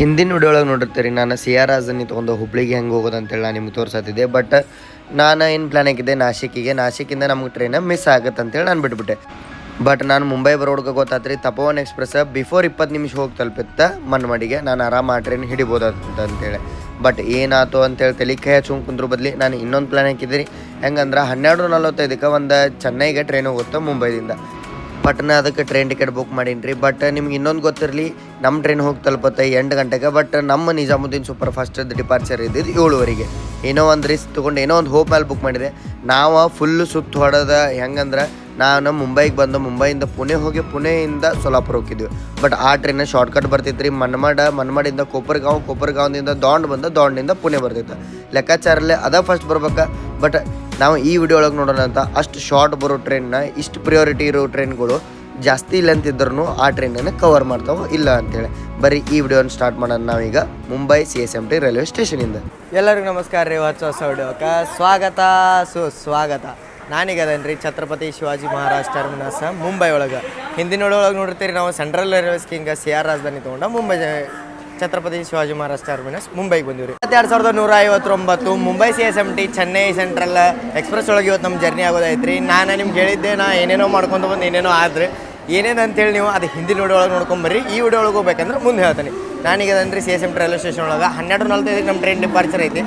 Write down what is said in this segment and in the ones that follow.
ಹಿಂದಿನ ವಿಡಿಯೋ ಒಳಗೆ ನೋಡಿರ್ತೀರಿ, ನಾನು ಸಿ ಆರ್ ರಾಜನಿ ತೊಗೊಂಡು ಹುಬ್ಳಿಗೆ ಹೆಂಗೆ ಹೋಗೋದು ಅಂತೇಳಿ ನಾನು ನಿಮ್ಗೆ ತೋರಿಸತ್ತಿದ್ದೆ ಬಟ್ ನಾನು ಏನು ಪ್ಲ್ಯಾನ್ ಹಾಕಿದ್ದೆ, ನಾಶಿಕಿಗೆ. ನಾಶಿಕಿಂದ ನಮ್ಗೆ ಟ್ರೈನ ಮಿಸ್ ಆಗುತ್ತೆ ಅಂತೇಳಿ ನಾನು ಬಿಟ್ಬಿಟ್ಟೆ. ಬಟ್ ನಾನು ಮುಂಬೈ ಬರೋಡ್ಗೆ ಗೊತ್ತಾತ್ರಿ, ತಪೋವನ್ ಎಕ್ಸ್ಪ್ರೆಸ್ ಬಿಫೋರ್ ಇಪ್ಪತ್ತು ನಿಮಿಷ ಹೋಗಿ ತಲುಪಿತ್ತ ಮನ್ಮಡಿಗೆ. ನಾನು ಆರಾಮ ಆ ಟ್ರೈನ್ ಹಿಡಿಬೋದಂತ ಅಂತೇಳಿ. ಬಟ್ ಏನಾಯ್ತು ಅಂತೇಳಿ ತಲೆ, ಕೈ ಹಚ್ಚು ಕುಂದ್ರ ಬದಲಿ ನಾನು ಇನ್ನೊಂದು ಪ್ಲ್ಯಾನ್ ಹಾಕಿದ್ರಿ ಹೆಂಗಂದ್ರೆ ಹನ್ನೆರಡು ನಲವತ್ತೈದಕ್ಕೆ ಒಂದು ಚೆನ್ನೈಗೆ ಟ್ರೈನ್ ಹೋಗುತ್ತೆ ಮುಂಬೈದಿಂದ. ಪಟ್ನ ಅದಕ್ಕೆ ಟ್ರೈನ್ ಟಿಕೆಟ್ ಬುಕ್ ಮಾಡೀನಿ ರೀ ಬಟ್ ನಿಮ್ಗೆ ಇನ್ನೊಂದು ಗೊತ್ತಿರಲಿ ನಮ್ಮ ಟ್ರೈನ್ ಹೋಗಿ ತಲುಪುತ್ತೆ ಎಂಟು ಗಂಟೆಗೆ ಬಟ್ ನಮ್ಮ ನಿಜಾಮುದ್ದೀನ್ ಸೂಪರ್ ಫಾಸ್ಟ್ ಡಿಪಾರ್ಚರ್ ಇದ್ದಿದ್ದು ಏಳುವರೆಗೆ. ಏನೋ ಒಂದು ರಿಸ್ಕ್ ತೊಗೊಂಡು ಏನೋ ಒಂದು ಹೋಪ್ ಮೇಲೆ ಬುಕ್ ಮಾಡಿದೆ. ನಾವು ಫುಲ್ಲು ಸುತ್ತು ಹೊಡೆದ ಹೆಂಗಂದ್ರೆ, ನಾನು ಮುಂಬೈಗೆ ಬಂದು ಮುಂಬೈಯಿಂದ ಪುಣೆ ಹೋಗಿ ಪುಣೆಯಿಂದ ಸೊಲಾಪುರ ಹೋಗಿದ್ವಿ. ಬಟ್ ಆ ಟ್ರೈನ್ ಶಾರ್ಟ್ಕಟ್ ಬರ್ತಿತ್ತು ರೀ ಮನ್ಮಾಡ, ಮನ್ಮಾಡಿಂದ ಕೊಪ್ಪರ್ಗಾಂವ್, ಕೊಪ್ಪರ್ಗಾಂವ್ದಿಂದ ದಾಂಡ್ ಬಂದು ದೊಂಡಿಂದ ಪುಣೆ ಬರ್ತಿತ್ತು. ಲೆಕ್ಕಾಚಾರಲ್ಲೇ ಅದ ಫಸ್ಟ್ ಬರ್ಬೇಕಾ ಬಟ್ ನಾವು ಈ ವಿಡಿಯೋ ಒಳಗೆ ನೋಡೋಣ ಅಂತ ಅಷ್ಟು ಶಾರ್ಟ್ ಬರೋ ಟ್ರೈನ್ನ ಇಷ್ಟು ಪ್ರಿಯೋರಿಟಿ ಇರೋ ಟ್ರೈನ್ಗಳು ಜಾಸ್ತಿ ಇಲ್ಲ ಇದ್ರೂ ಆ ಟ್ರೈನನ್ನು ಕವರ್ ಮಾಡ್ತಾವೆ ಇಲ್ಲ ಅಂತೇಳಿ. ಬರೀ ಈ ವಿಡಿಯೋನ ಸ್ಟಾರ್ಟ್ ಮಾಡೋಣ ನಾವೀಗ. Mumbai C S M T railway ಸ್ಟೇಷನಿಂದ ಎಲ್ಲರಿಗೂ ನಮಸ್ಕಾರ ರೀ ಹೊಸ ಹೊಸ ವಿಡಿಯೋಕ್ಕೆ ಸ್ವಾಗತ ಸುಸ್ವಾಗತ ನಾನೀಗ ಅದನ್ರಿ ಛತ್ರಪತಿ ಶಿವಾಜಿ ಮಹಾರಾಜ್ ಟರ್ಮಿನಸ್ ಮುಂಬೈ ಒಳಗೆ. ಹಿಂದಿನ ಒಳಗೆ ನೋಡಿರ್ತೀರಿ ನಾವು ಸೆಂಟ್ರಲ್ ರೈಲ್ವೆ ಸ್ಕಿಂಗ್ ಸಿ ಆರ್ ರಾಜಧಾನಿ ತೊಗೊಂಡ ಮುಂಬೈ ಛತ್ರಪತಿ ಶಿವಾಜಿ ಮಹಾರಾಜ್ ಟರ್ಮಿನಸ್, ಮುಂಬೈಗೆ ಬಂದಿವ್ರಿ. ಎರಡು ಸಾವಿರದ ನೂರ ಐವತ್ತೊಂಬತ್ತು Mumbai C S M T Chennai central express ಒಳಗೆ ಇವತ್ತು ನಮ್ಮ ಜರ್ನಿ ಆಗೋದೈತ್ರಿ ನಾನು ನಿಮ್ಗೆ ಹೇಳಿದ್ದೆ, ನಾ ಏನೇನೋ ಮಾಡ್ಕೊಂತ ಬಂದು ಏನೇನೋ ಆದ್ರೆ, ಏನೇನು ಅಂತೇಳಿ ನೀವು ಅದು ಹಿಂದಿನ ವಿಡಿಯೋ ಒಳಗೆ ನೋಡ್ಕೊಂಬರ್ರಿ ಈ ವಿಡಿಯೋ ಒಳಗೆ ಹೋಗ್ಬೇಕಂದ್ರೆ ಮುಂದೆ ಹೇಳ್ತೀನಿ. ನಾನೀಗ ಅದನ್ರಿ C S M railway station ಒಳಗೆ ಹನ್ನೆರಡು ನಲ್ವತ್ತೈದಕ್ಕೆ ನಮ್ಮ ಟ್ರೈನ್ ಡಿಪಾರ್ಚರ್ ಐತಿ.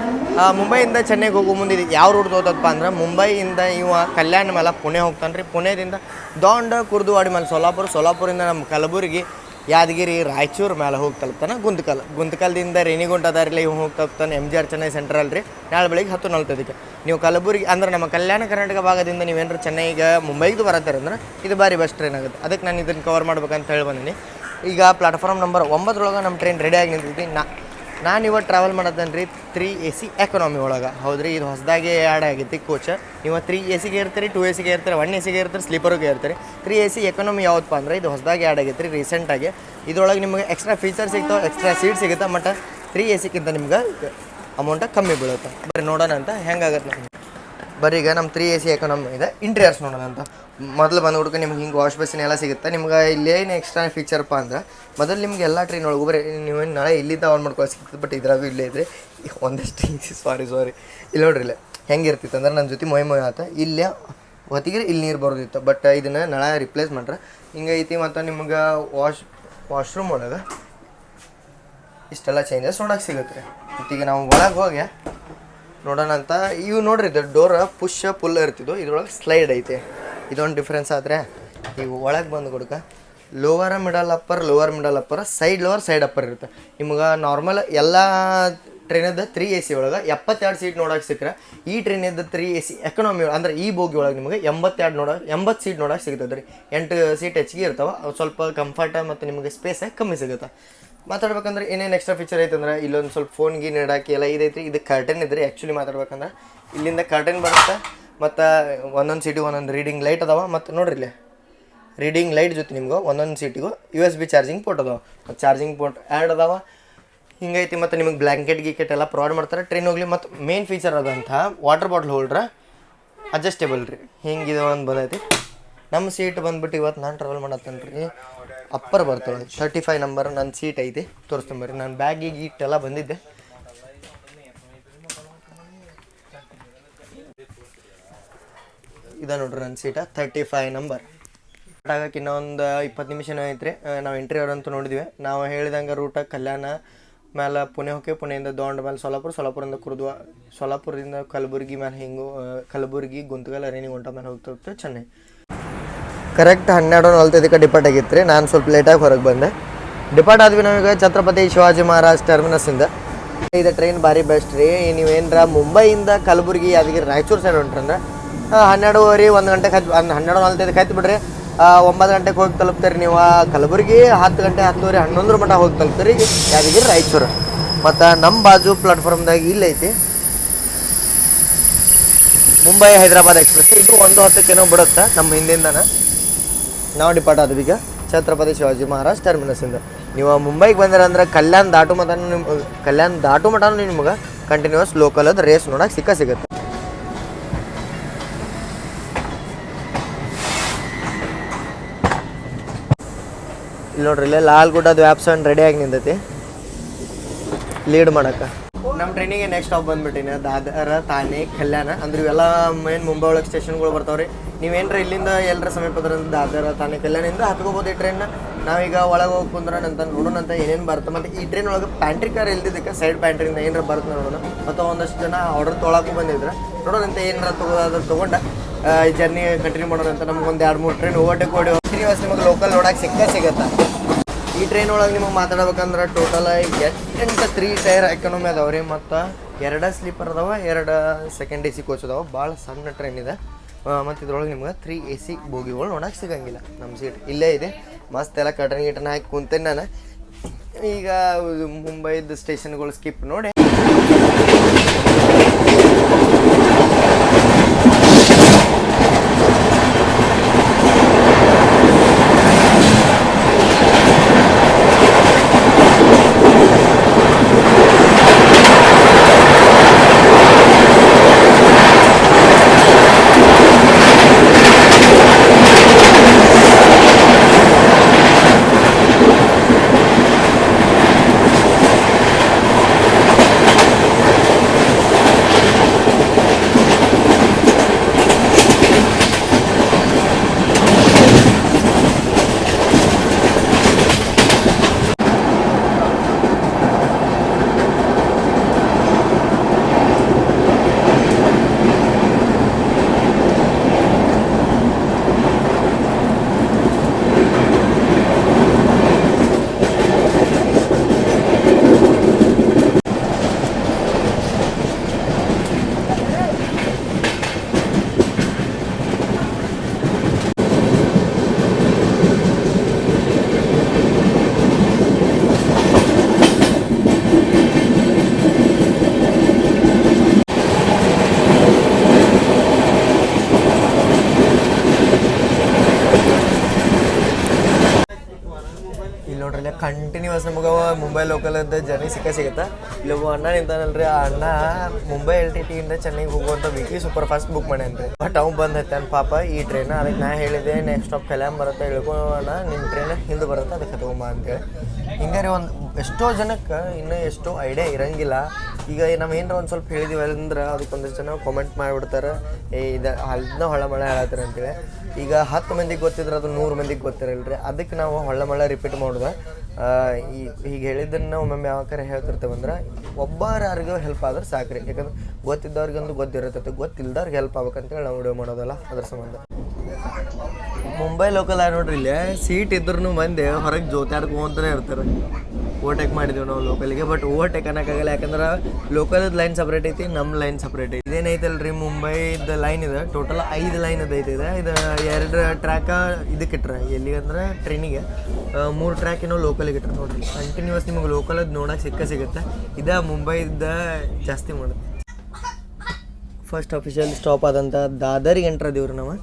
ಮುಂಬೈಯಿಂದ ಚೆನ್ನೈಗೆ ಹೋಗೋ ಮುಂದೆ ಯಾವ ರೂಟ್ ತೋತಪ್ಪ ಅಂದ್ರೆ ಮುಂಬೈಯಿಂದ ಇವ ಕಲ್ಯಾಣ ಮೇಲೆ ಪುಣೆ ಹೋಗ್ತಾನೆ ರೀ ಪುಣೆದಿಂದ ದೊಂಡ ಕುರ್ದುವಾಡಿ ಮೇಲೆ ಸೋಲಾಪುರ. ಸೋಲಾಪುರದಿಂದ ನಮ್ಮ ಕಲಬುರಗಿ ಯಾದಗಿರಿ, ರಾಯಚೂರು ಮೇಲೆ ಹೋಗಿ ತಲುಪ್ತಾನೆ. ಗುಂದಕಲ್, ಗುಂದಕಲ್ದಿಂದ ರೇಣಿಗುಂಟ ದಾರಿಲಿ ಇವ್ ಹೋಗಿ ತಲುಪ್ತಾನೆ M G R Chennai central ರೀ. ನಾಳೆ ಬೆಳಿಗ್ಗೆ ಹತ್ತು ನಲ್ತದಕ್ಕೆ ನೀವು ಕಲಬುರಗಿ, ಅಂದ್ರೆ ನಮ್ಮ ಕಲ್ಯಾಣ ಕರ್ನಾಟಕ ಭಾಗದಿಂದ ನೀವೇನಾರು ಚೆನ್ನೈಗೆ ಮುಂಬೈಗೆ ಬರತ್ತಾರಂದ್ರೆ ಇದು ಭಾರಿ ಬಸ್ ಟ್ರೈನ್ ಆಗುತ್ತೆ. ಅದಕ್ಕೆ ನಾನು ಇದನ್ನು ಕವರ್ ಮಾಡ್ಬೇಕಂತ ಹೇಳಿ ಬಂದೀನಿ. ಈಗ ಪ್ಲಾಟ್ಫಾರ್ಮ್ ನಂಬರ್ ಒಂಬತ್ತರೊಳಗೆ ನಮ್ಮ ಟ್ರೈನ್ ರೆಡಿ ಆಗಿ ನಿಂತೈತಿ. ನಾ ನಾನು ಇವತ್ತು ಟ್ರಾವೆಲ್ ಮಾಡೋದನ್ರಿ ತ್ರೀ ಎ ಸಿ ಎಕನಾಮಿ ಒಳಗೆ. ಹೌದ್ರಿ? ಇದು ಹೊಸದಾಗಿ ಆ್ಯಡ್ ಆಗೈತಿ ಕೋಚ್ ನೀವು ತ್ರೀ ಎ ಸಿಗೆ ಇರ್ತೀರಿ ಟು ಎ ಸಿಗೆ ಇರ್ತೀರಿ ಒನ್ ಎ ಸಿಗೆ ಇರ್ತೀರಿ ಸ್ಲೀಪರ್ಗೆ ಇರ್ತೀರಿ. ತ್ರೀ ಎ ಸಿ ಎಕನಾಮಿ ಯಾವತ್ತಪ್ಪ ಅಂದ್ರೆ ಇದು ಹೊಸದಾಗಿ ಆ್ಯಡ್ ಆಗೈತೆ ರೀ ರೀಸೆಂಟಾಗಿ ಇದ್ರೊಳಗೆ ನಿಮಗೆ ಎಕ್ಸ್ಟ್ರಾ ಫೀಚರ್ ಸಿಗ್ತಾವೆ ಎಕ್ಸ್ಟ್ರಾ ಸೀಟ್ ಸಿಗುತ್ತೆ ಮತ್ತು ತ್ರೀ ಎ ಸಿಗಿಂತ ನಿಮ್ಗೆ ಅಮೌಂಟ ಕಮ್ಮಿ ಬೀಳುತ್ತೆ. ಬರೀ ನೋಡೋಣ ಅಂತ ಹೆಂಗಾಗತ್ತೆ. ನಮ್ಗೆ ಬರೀ ಈಗ ನಮ್ಮ ತ್ರೀ ಎ ಸಿ ಎಕನಾಮಿ ಇದೆ. ಇಂಟೀರಿಯರ್ಸ್ ನೋಡೋಣ ಅಂತ. ಮೊದಲು ಬಂದು ಹುಡುಕ ನಿಮ್ಗೆ ಹಿಂಗೆ ವಾಶ್ ಬೇಸಿನ್ ಎಲ್ಲ ಸಿಗುತ್ತೆ. ನಿಮ್ಗೆ ಇಲ್ಲೇನು ಎಕ್ಸ್ಟ್ರಾ ಫೀಚರ್ಪ್ಪ ಅಂದ್ರೆ, ಮೊದಲು ನಿಮ್ಗೆ ಎಲ್ಲ ಟ್ರೈನ್ ಒಳಗೆ ಬರೀ ನೀವೇನು ನಾಳೆ ಇಲ್ಲಿಂದ ಆನ್ ಮಾಡ್ಕೊಳ್ಳೋ ಸಿಗ್ತದೆ ಬಟ್ ಇದ್ರಾಗೂ ಇಲ್ಲೇ ಇದ್ರೆ, ಒಂದಷ್ಟು ಸಾರಿ ಸಾರಿ ಇಲ್ಲಿ ನೋಡ್ರಿ ಇಲ್ಲ, ಹೆಂಗೆ ಇರ್ತಿತ್ತು ಅಂದ್ರೆ ನನ್ನ ಜೊತೆ ಮೊಯ್ ಮೊಯ್ ಆತ. ಇಲ್ಲೇ ಹೊತ್ತಿಗೆ ಇಲ್ಲಿ ನೀರು ಬರೋದಿತ್ತು. ಬಟ್ ಇದನ್ನು ನಳ ರಿಪ್ಲೇಸ್ ಮಾಡ್ರೆ. ಹಿಂಗೈತಿ ಮತ್ತು ನಿಮ್ಗೆ ವಾಶ್ ವಾಶ್ರೂಮ್ ಒಳಗೆ ಇಷ್ಟೆಲ್ಲ ಚೇಂಜಸ್ ನೋಡೋಕೆ ಸಿಗುತ್ತೆ ಮತ್ತೀಗ ನಾವು ಒಳಗೆ ಹೋಗಿ ನೋಡೋಣ ಅಂತ. ಇವು ನೋಡ್ರಿ, ಇದು ಡೋರ್ ಪುಷ್ ಪುಲ್ ಇರ್ತಿದ್ದು ಇದ್ರೊಳಗೆ ಸ್ಲೈಡ್ ಐತೆ. ಇದೊಂದು ಡಿಫ್ರೆನ್ಸ್ ಆದರೆ ಈಗ ಒಳಗೆ ಬಂದು ಕೊಡ್ಕ lower middle upper lower middle upper side lower side upper ಇರುತ್ತೆ. ನಿಮ್ಗೆ ನಾರ್ಮಲ್ ಎಲ್ಲ ಟ್ರೈನದ ತ್ರೀ ಎ ಸಿ ಒಳಗೆ ಎಪ್ಪತ್ತೆರಡು ಸೀಟ್ ನೋಡೋಕೆ ಸಿಕ್ಕರೆ, ಈ ಟ್ರೈನದ ತ್ರೀ ಎ ಸಿ ಎಕನಾಮಿ ಅಂದ್ರೆ ಈ ಬೋಗಿ ಒಳಗೆ ನಿಮಗೆ ಎಂಬತ್ತೆರಡು ನೋಡೋಕೆ ಎಂಬತ್ತು ಸೀಟ್ ನೋಡೋಕೆ ಸಿಗ್ತದೆ ರೀ ಎಂಟು ಸೀಟ್ ಹೆಚ್ಚಿಗೆ ಇರ್ತಾವೆ ಸ್ವಲ್ಪ ಕಂಫರ್ಟ್ ಮತ್ತು ನಿಮಗೆ ಸ್ಪೇಸ್ ಕಮ್ಮಿ ಸಿಗುತ್ತೆ. ಮಾತಾಡ್ಬೇಕಂದ್ರೆ ಏನೇನು ಎಕ್ಸ್ಟ್ರಾ ಫೀಚರ್ ಐತಂದ್ರೆ ಇಲ್ಲೊಂದು ಸ್ವಲ್ಪ ಫೋನ್ ಗೀನ್ ಇಡಾಕಿ ಎಲ್ಲ ಇದೈತ್ರಿ. ಇದು ಕರ್ಟನ್ ಇದ್ರಿ ಆ್ಯಕ್ಚುಲಿ ಮಾತಾಡ್ಬೇಕಂದ್ರೆ. ಇಲ್ಲಿಂದ ಕರ್ಟನ್ ಬರುತ್ತೆ, ಮತ್ತು ಒಂದೊಂದು ಸೀಟಿಗೆ ಒಂದೊಂದು ರೀಡಿಂಗ್ ಲೈಟ್ ಅದಾವ. ಮತ್ತು ನೋಡ್ರಿ ಇಲ್ಲಿ. ರೀಡಿಂಗ್ ಲೈಟ್ ಜೊತೆ ನಿಮ್ಗೆ ಒಂದೊಂದು ಸೀಟಿಗೂ U S B charging port ಅದಾವ. ಮತ್ತು ಚಾರ್ಜಿಂಗ್ ಪೋರ್ಟ್ ಆ್ಯಡ್ ಅದಾವ. ಹಿಂಗೈತಿ, ಮತ್ತು ನಿಮಗೆ ಬ್ಲ್ಯಾಂಕೆಟ್ ಗೀಕೆಟ್ ಎಲ್ಲ ಪ್ರೊವೈಡ್ ಮಾಡ್ತಾರೆ. ಟ್ರೈನ್ ಹೋಗಲಿ, ಮತ್ತು ಮೇನ್ ಫೀಚರ್ ಅದಂಥ ವಾಟರ್ ಬಾಟ್ಲ್ ಹೋಲ್ಡ್ರ ಅಡ್ಜಸ್ಟೇಬಲ್ ರೀ. ಹಿಂಗಿದೆ ಒಂದು ಬಂದೈತಿ. ನಮ್ಮ ಸೀಟ್ ಬಂದ್ಬಿಟ್ಟು ಇವತ್ತು ನಾನು ಟ್ರಾವೆಲ್ ಮಾಡತ್ತೇನೆ ರೀ ಅಪ್ಪರ್ ಬರ್ತದೆ. ತರ್ಟಿ ಫೈವ್ ನಂಬರ್ ನನ್ನ ಸೀಟ್ ಐತಿ. ತೋರಿಸ್ತೀನಿ ಬರ್ರಿ. ನಾನು ಬ್ಯಾಗಿಗೆ ಇಟ್ಟೆಲ್ಲ ಬಂದಿದ್ದೆ. ಇದ ನೋಡ್ರಿ ನನ್ನ ಸೀಟ ತರ್ಟಿ ಫೈವ್ ನಂಬರ್ ಆಗಕ್ಕೆ ಇನ್ನೊಂದು ಇಪ್ಪತ್ತು ನಿಮಿಷನೂ ಐತ್ರಿ. ನಾವು ಎಂಟ್ರಿ ಅಂತ ನೋಡಿದ್ವಿ. ನಾವು ಹೇಳಿದಂಗೆ ರೂಟ ಕಲ್ಯಾಣ ಮೇಲೆ ಪುಣೆ ಹೋಗಿ ಪುಣೆಯಿಂದ ದೊಂಡ ಮೇಲೆ ಸೊಲಾಪುರ, ಸೊಲಾಪುರದಿಂದ ಕುರ್ದು ಸೊಲಾಪುರದಿಂದ ಕಲಬುರ್ಗಿ ಮೇಲೆ ಹಿಂಗು ಕಲಬುರ್ಗಿ ಕಲಬುರ್ಗಿ ಅರೇನಿ ಹೊಂಟ ಮೇಲೆ ಹೋಗ್ತಾ ಹೋಗ್ತಾ ಚೆನ್ನೈ. ಕರೆಕ್ಟ್ ಹನ್ನೆರಡು ನಲ್ವತ್ತೈದಕ್ಕೆ ಡಿಪಾರ್ಟ್ ಆಗಿತ್ತು ರೀ ನಾನು ಸ್ವಲ್ಪ ಲೇಟಾಗಿ ಹೊರಗೆ ಬಂದೆ. ಡಿಪಾರ್ಟ್ ಆದ್ವಿ ನಾವೀಗ ಛತ್ರಪತಿ ಶಿವಾಜಿ ಮಹಾರಾಜ್ ಟರ್ಮಿನಸ್ಸಿಂದ ಇದು. ಟ್ರೈನ್ ಭಾರಿ ಬೆಸ್ಟ್ ರೀ. ನೀವೇನರ ಮುಂಬೈಯಿಂದ ಕಲಬುರಗಿ, ಯಾದಗಿರಿ, ರಾಯಚೂರು ಸೈಡ್ ಹೊಂಟ್ರಂದ್ರೆ ಹನ್ನೆರಡುವರೆ, ಒಂದು ಗಂಟೆಗೆ ಹತ್ತು ಹನ್ನೆರಡು ನಲ್ವತ್ತೈದಕ್ಕೆ ಹತ್ತು ಬಿಡ್ರಿ. ಒಂಬತ್ತು ಗಂಟೆಗೆ ಹೋಗಿ ತಲುಪ್ತೀರಿ ನೀವು. ಕಲಬುರಗಿ ಹತ್ತು ಗಂಟೆ ಹತ್ತುವರೆ, ಹನ್ನೊಂದರ ಮಟ್ಟ ಹೋಗಿ ತಲುಪ್ತೀರಿ ಯಾದಗಿರಿ, ರಾಯಚೂರು. ಮತ್ತು ನಮ್ಮ ಬಾಜು ಪ್ಲಾಟ್ಫಾರ್ಮ್ದಾಗ ಇಲ್ಲೈತಿ ಮುಂಬೈ ಹೈದರಾಬಾದ್ ಎಕ್ಸ್ಪ್ರೆಸ್. ಇದು ಒಂದು ಹತ್ತಕ್ಕೇನೋ ಬಿಡುತ್ತೆ? ನಮ್ಮ ಹಿಂದಿಂದನ. ನಾವು ಡಿಪಾರ್ಟ್ ಆದ್ವಿ ಈಗ ಛತ್ರಪತಿ ಶಿವಾಜಿ ಮಹಾರಾಜ್ ಟರ್ಮಿನಸಿಂದ ನೀವು ಮುಂಬೈಗೆ ಬಂದ್ರೆ ಅಂದ್ರೆ ಕಲ್ಯಾಣ ದಾಟು ಮಟ ನಿಮ್ಮ ಕಲ್ಯಾಣ್ ದಾಟು ಮಟನೂ ನಿಮ್ಗೆ ಕಂಟಿನ್ಯೂಸ್ ಲೋಕಲ್ ಅದು ರೇಸ್ ನೋಡಕ್ಕೆ ಸಿಕ್ಕ ಸಿಗುತ್ತೆ. ಇಲ್ಲಿ ನೋಡ್ರಿ ಇಲ್ಲೇ ಲಾಲ್ ಗುಡ್ಡದ ವ್ಯಾಪ್ಸನ್ ರೆಡಿಯಾಗಿ ನಿಂತೈತಿ. ಲೀಡ್ ಮಾಡಕ್ಕೆ. ನಮ್ಮ ಟ್ರೈನಿಗೆ ನೆಕ್ಸ್ಟ್ ಸ್ಟಾಪ್ ಬಂದ್ಬಿಟ್ಟಿನ. ದಾದರ, ತಾನೆ, ಕಲ್ಯಾಣ. ಅಂದ್ರೆ ಇವೆಲ್ಲ ಮೇನ್ ಮುಂಬೈ ಒಳಗೆ ಸ್ಟೇಷನ್ಗಳು ಬರ್ತಾವ್ರಿ ನೀವೇನ್ರ ಇಲ್ಲಿಂದ ಎಲ್ಲರ ಸಮೀಪದ್ರ ದಾದರ, ತಾನೆ ಕಲ್ಯಾಣಿಂದ ಹತ್ಕೋಬೋದು ಈ ಟ್ರೈನ್ ನಾವೀಗ ಒಳಗೆ ಹೋಗಿ ಕುಂದ್ರಣ ಅಂತ ನೋಡೋಣ ಅಂತ ಏನೇನು ಬರುತ್ತೆ. ಮತ್ತು ಈ ಟ್ರೈನ್ ಒಳಗೆ ಪ್ಯಾಂಟ್ರಿ ಕಾರ್ ಇಲ್ದಿದ್ದಕ್ಕೆ ಸೈಡ್ ಪ್ಯಾಂಟ್ರಿಂದ ಏನಾರ ಬರುತ್ತೆ ನೋಡೋಣ. ಮತ್ತು ಒಂದಷ್ಟು ಜನ ಆರ್ಡರ್ ತೊಳಕು ಬಂದಿದ್ರೆ. ನೋಡೋಣ ಅಂತ ಏನಾರ ತಗೋದಾದ್ರೆ ತೊಗೊಂಡ ಈ ಜರ್ನಿ ಕಂಟಿನ್ಯೂ ಮಾಡೋಣ ಅಂತ ನಮ್ಗೆ ಒಂದು ಎರಡು ಮೂರು ಟ್ರೈನ್ ಓವರ್ಟೇಕ್ ಓಡಿ ಶ್ರೀನಿವಾಸ, ನಿಮಗೆ ಲೋಕಲ್ ನೋಡಕ್ಕೆ ಸಿಕ್ಕೇ ಸಿಗತ್ತೆ? ಈ ಟ್ರೈನ್ ಒಳಗೆ ನಿಮಗೆ ಮಾತಾಡ್ಬೇಕಂದ್ರೆ ಟೋಟಲ್ ಎಂಟು ತ್ರೀ ಟೈರ್ ಎಕನೊಮಿ ಅದಾವ ರೀ, ಮತ್ತು ಎರಡು ಸ್ಲೀಪರ್ ಅದಾವ, ಎರಡು ಸೆಕೆಂಡ್ ಎ ಸಿ ಕೋಚ್ ಅದಾವ. ಭಾಳ ಸಣ್ಣ ಟ್ರೈನ್ ಇದೆ. ಮತ್ತು ಇದ್ರೊಳಗೆ ನಿಮ್ಗೆ ತ್ರೀ ಎ ಸಿ ಬೋಗಿಗಳು ನೋಡೋಕೆ ಸಿಗಂಗಿಲ್ಲ. ನಮ್ಮ ಸೀಟ್ ಇಲ್ಲೇ ಇದೆ. ಮಸ್ತ್ ಎಲ್ಲ ಕಟನ್ ಗಿಟನ್ ಹಾಕಿ ಕುಂತೇನೆ ನಾನು. ಈಗ ಮುಂಬೈದು ಸ್ಟೇಷನ್ಗಳು ಸ್ಕಿಪ್ ನೋಡಿ ಇಲ್ಲಿ ನೋಡ್ರಿ ಇಲ್ಲಿ ಕಂಟಿನ್ಯೂಸ್ ನಮಗವ ಮುಂಬೈ ಲೋಕಲ್ ಅಂತ ಜರ್ನಿ ಸಿಕ್ಕ ಸಿಗುತ್ತೆ. ಇಲ್ಲಿ ಒಬ್ಬ ಅಣ್ಣ ನಿಂತಾನಲ್ರಿ, ಆ ಅಣ್ಣ ಮುಂಬೈ ಎಲ್ ಟಿ ಟಿಯಿಂದ ಚೆನ್ನೈಗೆ ಹೋಗುವಂಥ ವೀಕ್ಲಿ ಸೂಪರ್ ಫಾಸ್ಟ್ ಬುಕ್ ಮಾಡ್ಯಾನ್ರಿ ಬಟ್ ಅವ್ನು ಬಂದ್ ಹತ್ತಾನ ಪಾಪ ಈ ಟ್ರೈನ್ ಅದಕ್ಕೆ ನಾ ಹೇಳಿದೆ ನೆಕ್ಸ್ಟ್ ಸ್ಟಾಪ್ ಕಲ್ಯಾಣ ಬರುತ್ತೆ ಇಳ್ಕೊಣ ನಿಮ್ಮ ಟ್ರೈನ್ ಹಿಂದೆ ಬರುತ್ತೆ, ಅದಕ್ಕೆ ತಗೊಂಬ, ಅಂತೇಳಿ. ಹಿಂಗಾರಿ ಒಂದು ಎಷ್ಟೋ ಜನಕ್ಕೆ ಇನ್ನೂ ಎಷ್ಟೋ ಐಡಿಯಾ ಇರಂಗಿಲ್ಲ. ಈಗ ನಾವು ಏನಾರ ಒಂದು ಸ್ವಲ್ಪ ಹೇಳಿದೀವಿ ಅಂದ್ರೆ ಅದಕ್ಕೊಂದಷ್ಟು ಜನ ಕಾಮೆಂಟ್ ಮಾಡಿಬಿಡ್ತಾರೆ. ಏ, ಇದು ಅದನ್ನ ಹೊಳ್ಳ ಮಳೆ ಹೇಳತ್ತಾರೆ ಅಂತೇಳಿ. ಈಗ ಹತ್ತು ಮಂದಿಗೆ ಗೊತ್ತಿದ್ರೆ ಅದು ನೂರು ಮಂದಿಗೆ ಗೊತ್ತಿರಲ್ರಿ. ಅದಕ್ಕೆ ನಾವು ಹೊಳ್ಳ ಮಳೆ ರಿಪೀಟ್ ಮಾಡಿದೆ ಈ ಹೀಗೆ ಹೇಳಿದ್ದನ್ನು ಒಮ್ಮೊಮ್ಮೆ ಯಾವಾಗಾರ ಹೇಳ್ತಿರ್ತೇವೆ ಅಂದ್ರೆ ಒಬ್ಬರಾರಿಗೂ ಹೆಲ್ಪ್ ಆದ್ರೆ ಸಾಕ್ರಿ. ಯಾಕಂದ್ರೆ ಗೊತ್ತಿದ್ದವ್ರಿಗೊಂದು ಗೊತ್ತಿರತ್ತೆ. ಗೊತ್ತಿಲ್ಲದವ್ರಿಗೆ ಹೆಲ್ಪ್ ಆಗ್ಬೇಕಂತೇಳಿ ನಾವು ವಿಡಿಯೋ ಮಾಡೋದಲ್ಲ ಅದ್ರ ಸಂಬಂಧ. ಮುಂಬೈ ಲೋಕಲ್ ನೋಡ್ರಿ ಇಲ್ಲಿ? ಸೀಟ್ ಇದ್ರೂ ಮಂದಿ ಹೊರಗೆ ಜೋತಾಡ್ಕೊಂತಾನೆ ಇರ್ತಾರೆ. ಓವರ್ಟೇಕ್ ಮಾಡಿದ್ವಿ ನಾವು ಲೋಕಲಿಗೆ ಬಟ್ ಓವರ್ಟೇಕ್ ಅನ್ನೋಕ್ಕಾಗಲ್ಲ ಯಾಕಂದ್ರೆ ಲೋಕಲ್ದು ಲೈನ್ ಸಪ್ರೇಟ್ ಐತಿ ನಮ್ಮ ಲೈನ್ ಸಪ್ರೇಟ್ ಐತಿ. ಇದೇನೈತಲ್ರಿ ಮುಂಬೈದ ಲೈನ್ ಇದೆ. ಟೋಟಲ್ ಐದು ಲೈನ್ ಐತಿ ಇದು. ಇದು ಎರಡು ಟ್ರ್ಯಾಕ ಇದಕ್ಕೆ ಇಟ್ರೆ ಎಲ್ಲಿ ಅಂದ್ರೆ ಟ್ರೈನಿಗೆ ಮೂರು ಟ್ರ್ಯಾಕ್ ಏನೋ ಲೋಕಲಿಗೆ ಇಟ್ರೆ ನೋಡಿ ಕಂಟಿನ್ಯೂಸ್ ನಿಮಗೆ ಲೋಕಲದ್ದು ನೋಡೋಕೆ ಸಿಕ್ಕ ಸಿಗುತ್ತೆ. ಇದ ಮುಂಬೈದ ಜಾಸ್ತಿ ಮಾಡುತ್ತೆ. ಫಸ್ಟ್ ಅಫಿಷಿಯಲ್ ಸ್ಟಾಪ್ ಆದಂಥ ದಾದರಿಗೆ ಎಂಟ್ರ್ ಅದೀವ್ರಿ ನಾವು.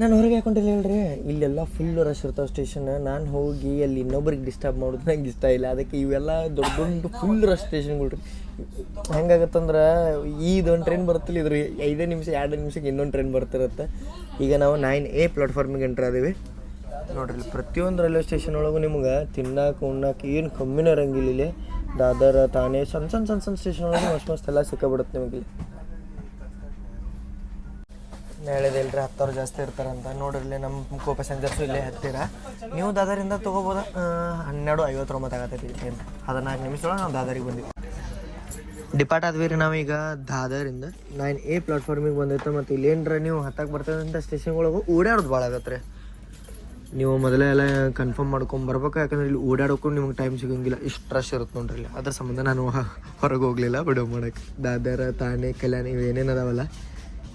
ನಾನು ಹೊರಗೆ ಹಾಕೊಂಡಿಲ್ಲ ಹೇಳ್ರಿ. ಇಲ್ಲೆಲ್ಲ ಫುಲ್ ರಶ್ ಇರ್ತಾವೆ ಸ್ಟೇಷನ್ ನಾನು ಹೋಗಿ ಅಲ್ಲಿ ಇನ್ನೊಬ್ರಿಗೆ ಡಿಸ್ಟರ್ಬ್ ಮಾಡೋದು ನಂಗೆ ಇಷ್ಟ ಇಲ್ಲ. ಅದಕ್ಕೆ ಇವೆಲ್ಲ ದೊಡ್ಡ ದೊಡ್ಡ ಫುಲ್ ರಶ್ ಸ್ಟೇಷನ್ಗಳು ರೀ ಹೆಂಗಾಗತ್ತಂದ್ರೆ ಇದೊಂದು ಟ್ರೈನ್ ಬರ್ತಿಲ್ಲ ಇದ್ರಿ ಐದೇ ನಿಮಿಷ, ಎರಡು ನಿಮಿಷಕ್ಕೆ ಇನ್ನೊಂದು ಟ್ರೈನ್ ಬರ್ತಿರುತ್ತೆ. ಈಗ ನಾವು ನೈನ್ ಎ ಪ್ಲಾಟ್ಫಾರ್ಮಿಗೆ ಎಂಟ್ರ್ ಅದೀವಿ ನೋಡ್ರಿ ಪ್ರತಿಯೊಂದು ರೈಲ್ವೆ ಸ್ಟೇಷನ್ ಒಳಗೂ ನಿಮ್ಗೆ ತಿನ್ನಕ್ಕೆ ಉಣ್ಣಕ್ಕೆ ಏನು ಕಮ್ಮಿನೇ ಇರಂಗಿಲ್ಲ ಇಲ್ಲಿ. ದಾದರ, ತಾನೇ ಸಣ್ಣ ಸಣ್ಣ ಸಣ್ಣ ಸಣ್ಣ ಸ್ಟೇಷನ್ ಒಳಗೆ ಮಸ್ತ್ ಮಸ್ತ್ ಎಲ್ಲ ಸಿಕ್ಕಾಬಿಡುತ್ತೆ ನಿಮಗೆ ಹೇಳಿದಿಲ್ರಿ ಹತ್ತವ್ರು ಜಾಸ್ತಿ ಇರ್ತಾರಂತ ನೋಡಿರ್ಲಿ ನಮ್ಮ ಕೋ ಪ್ಯಾಸೆಂಜರ್ಸು ಇಲ್ಲೇ ಹತ್ತಿರ. ನೀವು ದಾದರಿಂದ ತೊಗೋಬೋದ? ಹನ್ನೆರಡು ಐವತ್ತೊಂಬತ್ತು ಆಗತ್ತೈತಿ ಟ್ರೈನ್ ಹದಿನಾಲ್ಕು ನಿಮಿಷ ಒಳಗೆ ನಾವು ದಾದರಿಗೆ ಬಂದಿವಿ. ಡಿಪಾರ್ಟ್ ಆದ್ವಿ ರೀ ನಾವೀಗ ದಾದರಿಂದ. ನೈನ್ ಎ ಪ್ಲಾಟ್ಫಾರ್ಮಿಗೆ ಬಂದಿತ್ತು ಮತ್ತು ಇಲ್ಲೇನ್ರ ನೀವು ಹತ್ತಕ್ಕೆ ಬರ್ತದಂಥ ಸ್ಟೇಷನ್ಗಳಿಗೆ ಓಡಾಡೋದು ಭಾಳ ಆಗತ್ತೆ ರೀ. ನೀವು ಮೊದಲೇ ಎಲ್ಲ ಕನ್ಫರ್ಮ್ ಮಾಡ್ಕೊಂಡು ಬರ್ಬೇಕು ಯಾಕಂದ್ರೆ ಇಲ್ಲಿ ಓಡಾಡೋಕ್ಕೂ ನಿಮ್ಗೆ ಟೈಮ್ ಸಿಗೋಂಗಿಲ್ಲ. ಇಷ್ಟು ರಶ್ ಇರುತ್ತೆ ನೋಡ್ರಿ ಇಲ್ಲಿ. ಅದ್ರ ಸಂಬಂಧ ನಾನು ಹೊರಗೆ ಹೋಗಲಿಲ್ಲ ವಿಡಿಯೋ ಮಾಡೋಕ್ಕೆ ದಾದರ ತಾಣೆ ಕಲ್ಯಾಣ ಇವು ಏನೇನು ಅದಾವಲ್ಲ.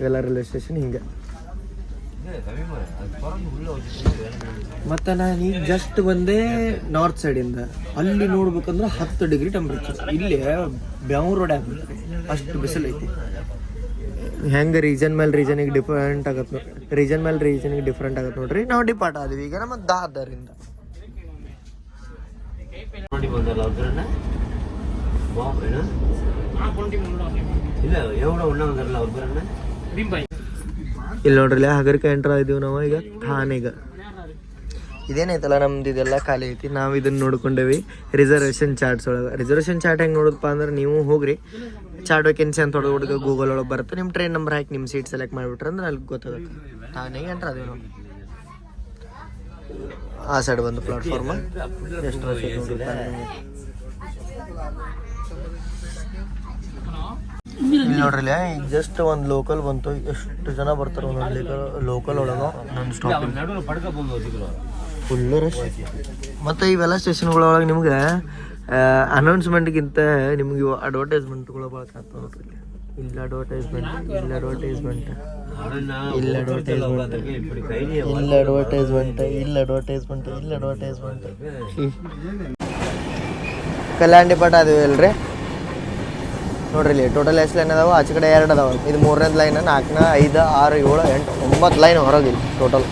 ಇವೆಲ್ಲ ರೈಲ್ವೆ ಸ್ಟೇಷನ್ ಹಿಂಗೆ. ಮತ್ತು ನಾನು ಈಗ ಜಸ್ಟ್ ಬಂದೆ ನಾರ್ತ್ ಸೈಡಿಂದ ಅಲ್ಲಿ ನೋಡ್ಬೇಕಂದ್ರೆ ಹತ್ತು ಡಿಗ್ರಿ ಟೆಂಪ್ರೇಚರ್ ಇಲ್ಲಿ ಬೆಂಗ್ಳೂರು ರೋಡ್ ಆಗ್ಬಿಡುತ್ತೆ. ಅಷ್ಟು ಬಿಸಿಲು ಐತಿ. ಹೆಂಗೆ ರೀಜನ್ ಮೇಲೆ ರೀಜನಿಗೆ ಡಿಫ್ರೆಂಟ್ ಆಗತ್ತೆ ರೀಜನ್ ಮೇಲೆ ರೀಜನಿಗೆ ಡಿಫ್ರೆಂಟ್ ಆಗತ್ತೆ ನೋಡ್ರಿ. ನಾವು ಡಿಪಾರ್ಟ್ ಆದ್ವಿ ಈಗ ನಮ್ಮ ದಾದರಿಂದ. ಇಲ್ಲ ಎವಡ ಉಣ್ಣ ಬಂದ್ರಲ್ಲ ಅವ್ರ ಬರನ್ನ ಇಲ್ಲಿ ನೋಡ್ರಿ ಹಗರಿಕೆ ಎಂಟ್ರ್ ಇದೀವಿ ನಾವು ಈಗ ಥಾನೆಗ ಇದೇನೈತಲ್ಲ ನಮ್ದು ಇದೆಲ್ಲ ಖಾಲಿ ಐತಿ, ನಾವು ಇದನ್ನ ನೋಡ್ಕೊಂಡೇವಿ. ರಿಸರ್ವೇಷನ್ ಚಾರ್ಟ್ಸ್ ಒಳಗೆ. ರಿಸರ್ವೇಷನ್ ಚಾರ್ಟ್ ಹೆಂಗೆ ನೋಡೋದಪ್ಪ ಅಂದ್ರೆ ನೀವು ಹೋಗ್ರಿ ಚಾರ್ಟ್ ವೇಕೆನ್ಸಿ ಅಂತ ಹೊಡೆದು ಹುಡುಗ ಗೂಗಲ್ ಒಳಗೆ ಬರುತ್ತೆ ನಿಮ್ಮ ಟ್ರೈನ್ ನಂಬರ್ ಹಾಕಿ ನಿಮ್ಮ ಸೀಟ್ ಸೆಲೆಕ್ಟ್ ಮಾಡಿಬಿಟ್ರೆ ಅಂದ್ರೆ ಅಲ್ಲಿ ಗೊತ್ತಾಗುತ್ತೆ. ಥಾನೆಗೆ ಎಂಟ್ರ ಅದೇ ನೋಡಿ ಆ ಸೈಡ್ ಬಂದು ಪ್ಲಾಟ್ಫಾರ್ಮ್ ಎಷ್ಟು ರಶ್ ಐತೆ ನೋಡ್ರಿ ತಾನೇ. ಇಲ್ಲಿ ನೋಡ್ರಿ ಜಸ್ಟ್ ಒಂದು ಲೋಕಲ್ ಬಂತು. ಎಷ್ಟು ಜನ ಬರ್ತಾರೆ ಒಂದೊಂದು ಲೋಕಲ್ ಒಳಗೆ. ನಾನು ಸ್ಟಾಪ್ ಫುಲ್ಲು ರಶ್ ಮತ್ತು ಇವೆಲ್ಲ ಸ್ಟೇಷನ್ಗಳೊಳಗೆ ನಿಮ್ಗೆ ಅನೌನ್ಸ್ಮೆಂಟ್ಗಿಂತ ನಿಮ್ಗೆ ಇವು ಅಡ್ವರ್ಟೈಸ್ಮೆಂಟ್ಗಳು ಭಾಳ ಕಾಣ್ತಾವೆ ನೋಡ್ರಿ ಇಲ್ಲ. ಇಲ್ಲಿ ಅಡ್ವರ್ಟೈಸ್ಮೆಂಟ್ ಇಲ್ಲ ಅಡ್ವರ್ಟೈಸ್ಮೆಂಟ್ ಇಲ್ಲ ಅಡ್ವರ್ಟೈಸ್ಮೆಂಟ್ ಇಲ್ಲ ಅಡ್ವರ್ಟೈಸ್ಮೆಂಟ್ ಇಲ್ಲ ಅಡ್ವರ್ಟೈಸ್ಮೆಂಟ್ ಇಲ್ಲ ಅಡ್ವರ್ಟೈಸ್ಮೆಂಟ್ ಕಲ್ಯಾಣ ಡಿಪಾರ್ಟ್ ಆದಿವಿ ಅಲ್ರಿ ನೋಡ್ರಿ, ಇಲ್ಲಿ ಟೋಟಲ್ ಎಷ್ಟು ಲೈನ್ ಅದಾವ, ಆಚೆ ಕಡೆ ಎರಡು ಅದಾವ ಇದು ಮೂರನೇದು ಲೈನ್ ನಾಲ್ಕನ ಐದು, ಆರು, ಏಳು, ಎಂಟು, ಒಂಬತ್ತು ಲೈನ್ ಹೊರಗಿಲ್ಲ ಟೋಟಲ್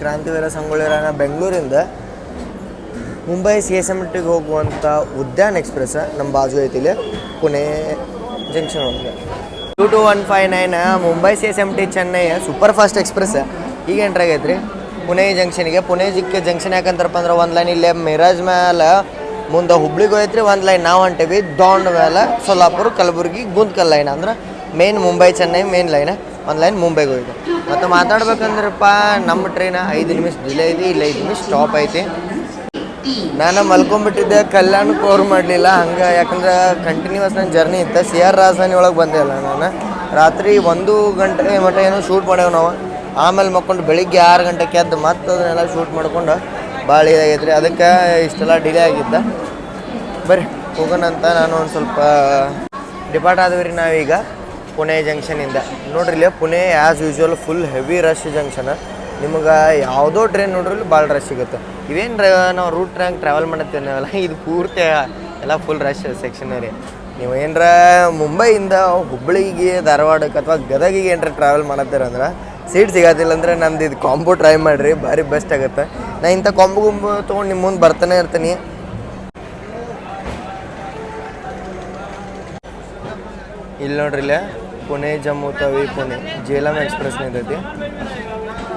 ಕ್ರಾಂತಿವೀರ ಸಂಗೊಳ್ಳಿರಾಯಣ ಬೆಂಗಳೂರಿಂದ ಮುಂಬೈ ಸಿ ಎಸ್ ಎಂ ಟಿಗೆ ಹೋಗುವಂಥ ಉದ್ಯಾನ್ ಎಕ್ಸ್ಪ್ರೆಸ್ ನಮ್ಮ ಬಾಜು ಐತಿ ಇಲ್ಲಿ, ಪುಣೆ ಜಂಕ್ಷನ್ ಒಳಗೆ. Two two one five nine Mumbai C S M T Chennai super fast express. ಈಗ ಎಂಟ್ರ್ ರೀ ಪುಣೆ ಜಂಕ್ಷನ್ಗೆ, ಪುಣೆ ಜಿಕ್ಕೆ ಜಂಕ್ಷನ್ ಯಾಕಂತಾರಪ್ಪ ಅಂದ್ರೆ ಒಂದು ಲೈನ್ ಇಲ್ಲೇ ಮಿರಾಜ್ ಮೇಲೆ ಮುಂದೆ ಹುಬ್ಳಿಗೆ ಹೋಯ್ತ್ರಿ, ಒಂದು ಲೈನ್ ನಾವು ಹೊಂಟೇವಿ, ದೊಂಡ್ ಮೇಲೆ ಸೊಲ್ಲಾಪುರ, ಕಲಬುರ್ಗಿ ಗುಂತ್ಕಲ್ ಲೈನ್ ಅಂದ್ರೆ main Mumbai Chennai main line ಒಂದು ಲೈನ್ ಮುಂಬೈಗೆ ಹೋಯ್ತು. ಮತ್ತು ಮಾತಾಡ್ಬೇಕಂದ್ರಪ್ಪ, ನಮ್ಮ ಟ್ರೈನ್ ಐದು ನಿಮಿಷ ಡಿಲೇ ಐತಿ ಇಲ್ಲ ಐದು ನಿಮಿಷ ಸ್ಟಾಪ್ ಐತಿ. ನಾನು ಮಲ್ಕೊಂಬಿಟ್ಟಿದ್ದೆ ಕಲ್ಯಾಣ ಕೋರ್ ಮಾಡಲಿಲ್ಲ, ಹಂಗೆ ಯಾಕಂದ್ರೆ ಕಂಟಿನ್ಯೂಸ್ ನನ್ನ ಜರ್ನಿ ಇತ್ತು. ಸಿ ಆರ್ ರಾಜಧಾನಿ ಒಳಗೆ ಬಂದೆ ಅಲ್ಲ ನಾನು. ರಾತ್ರಿ ಒಂದು ಗಂಟೆ ಮಟ್ಟ ಏನೋ ಶೂಟ್ ಮಾಡೇವು ನಾವು. ಆಮೇಲೆ ಮಕ್ಕೊಂಡು ಬೆಳಿಗ್ಗೆ ಆರು ಗಂಟೆಗೆ ಎದ್ದು ಮತ್ತೆ ಅದನ್ನೆಲ್ಲ ಶೂಟ್ ಮಾಡ್ಕೊಂಡು ಭಾಳ ಇದಾಗೈತೆ ರೀ ಅದಕ್ಕೆ ಇಷ್ಟೆಲ್ಲ ಡಿಲೇ ಆಗಿದ್ದ ಬರ್ರಿ ಹೋಗೋಣ ಅಂತ ನಾನು ಒಂದು ಸ್ವಲ್ಪ, ಡಿಪಾರ್ಟ್ ಆದ್ವಿ ರೀ ನಾವೀಗ. ಪುಣೆ ಜಂಕ್ಷನಿಂದ ನೋಡ್ರಿ ಇಲ್ಲಿ Pune as usual full heavy rush junction ನಿಮ್ಗೆ ಯಾವುದೋ ಟ್ರೈನ್ ನೋಡ್ರಿ ಭಾಳ ರಶ್ ಸಿಗುತ್ತೆ. ಇವೇನು ನಾವು ರೂಟ್ ಟ್ರ್ಯಾಂಕ್ ಟ್ರಾವೆಲ್ ಮಾಡತ್ತೇನಲ್ಲ ಇದು ಪೂರ್ತಿ ಎಲ್ಲ ಫುಲ್ ರಶ್ ಸೆಕ್ಷನ್ ರೀ. ನೀವು ಏನರ ಮುಂಬೈಯಿಂದ ಹುಬ್ಬಳ್ಳಿಗೆ ಧಾರವಾಡಕ್ಕೆ ಅಥವಾ ಗದಗಿಗೆ ಏನರ ಟ್ರಾವೆಲ್ ಮಾಡತ್ತೀರ ಅಂದ್ರೆ ಸೀಟ್ ಸಿಗೋದಿಲ್ಲ ಅಂದರೆ ನಮ್ದು ಇದು ಕಾಂಬೋ ಟ್ರೈ ಮಾಡಿರಿ, ಭಾರಿ ಬೆಸ್ಟ್ ಆಗುತ್ತೆ. ನಾ ಇಂಥ ಕಾಂಬೋ ಗುಂಬು ತೊಗೊಂಡು ನಿಮ್ಮ ಮುಂದೆ ಬರ್ತಾನೆ ಇರ್ತೀನಿ. ಇಲ್ಲಿ ನೋಡ್ರಿ ಇಲ್ಲೇ ಪುಣೆ, ಜಮ್ಮು, ತವಿ, ಪುಣೆ. ಜೇಲಂ ಎಕ್ಸ್ಪ್ರೆಸ್ ನಿಂತೈತಿ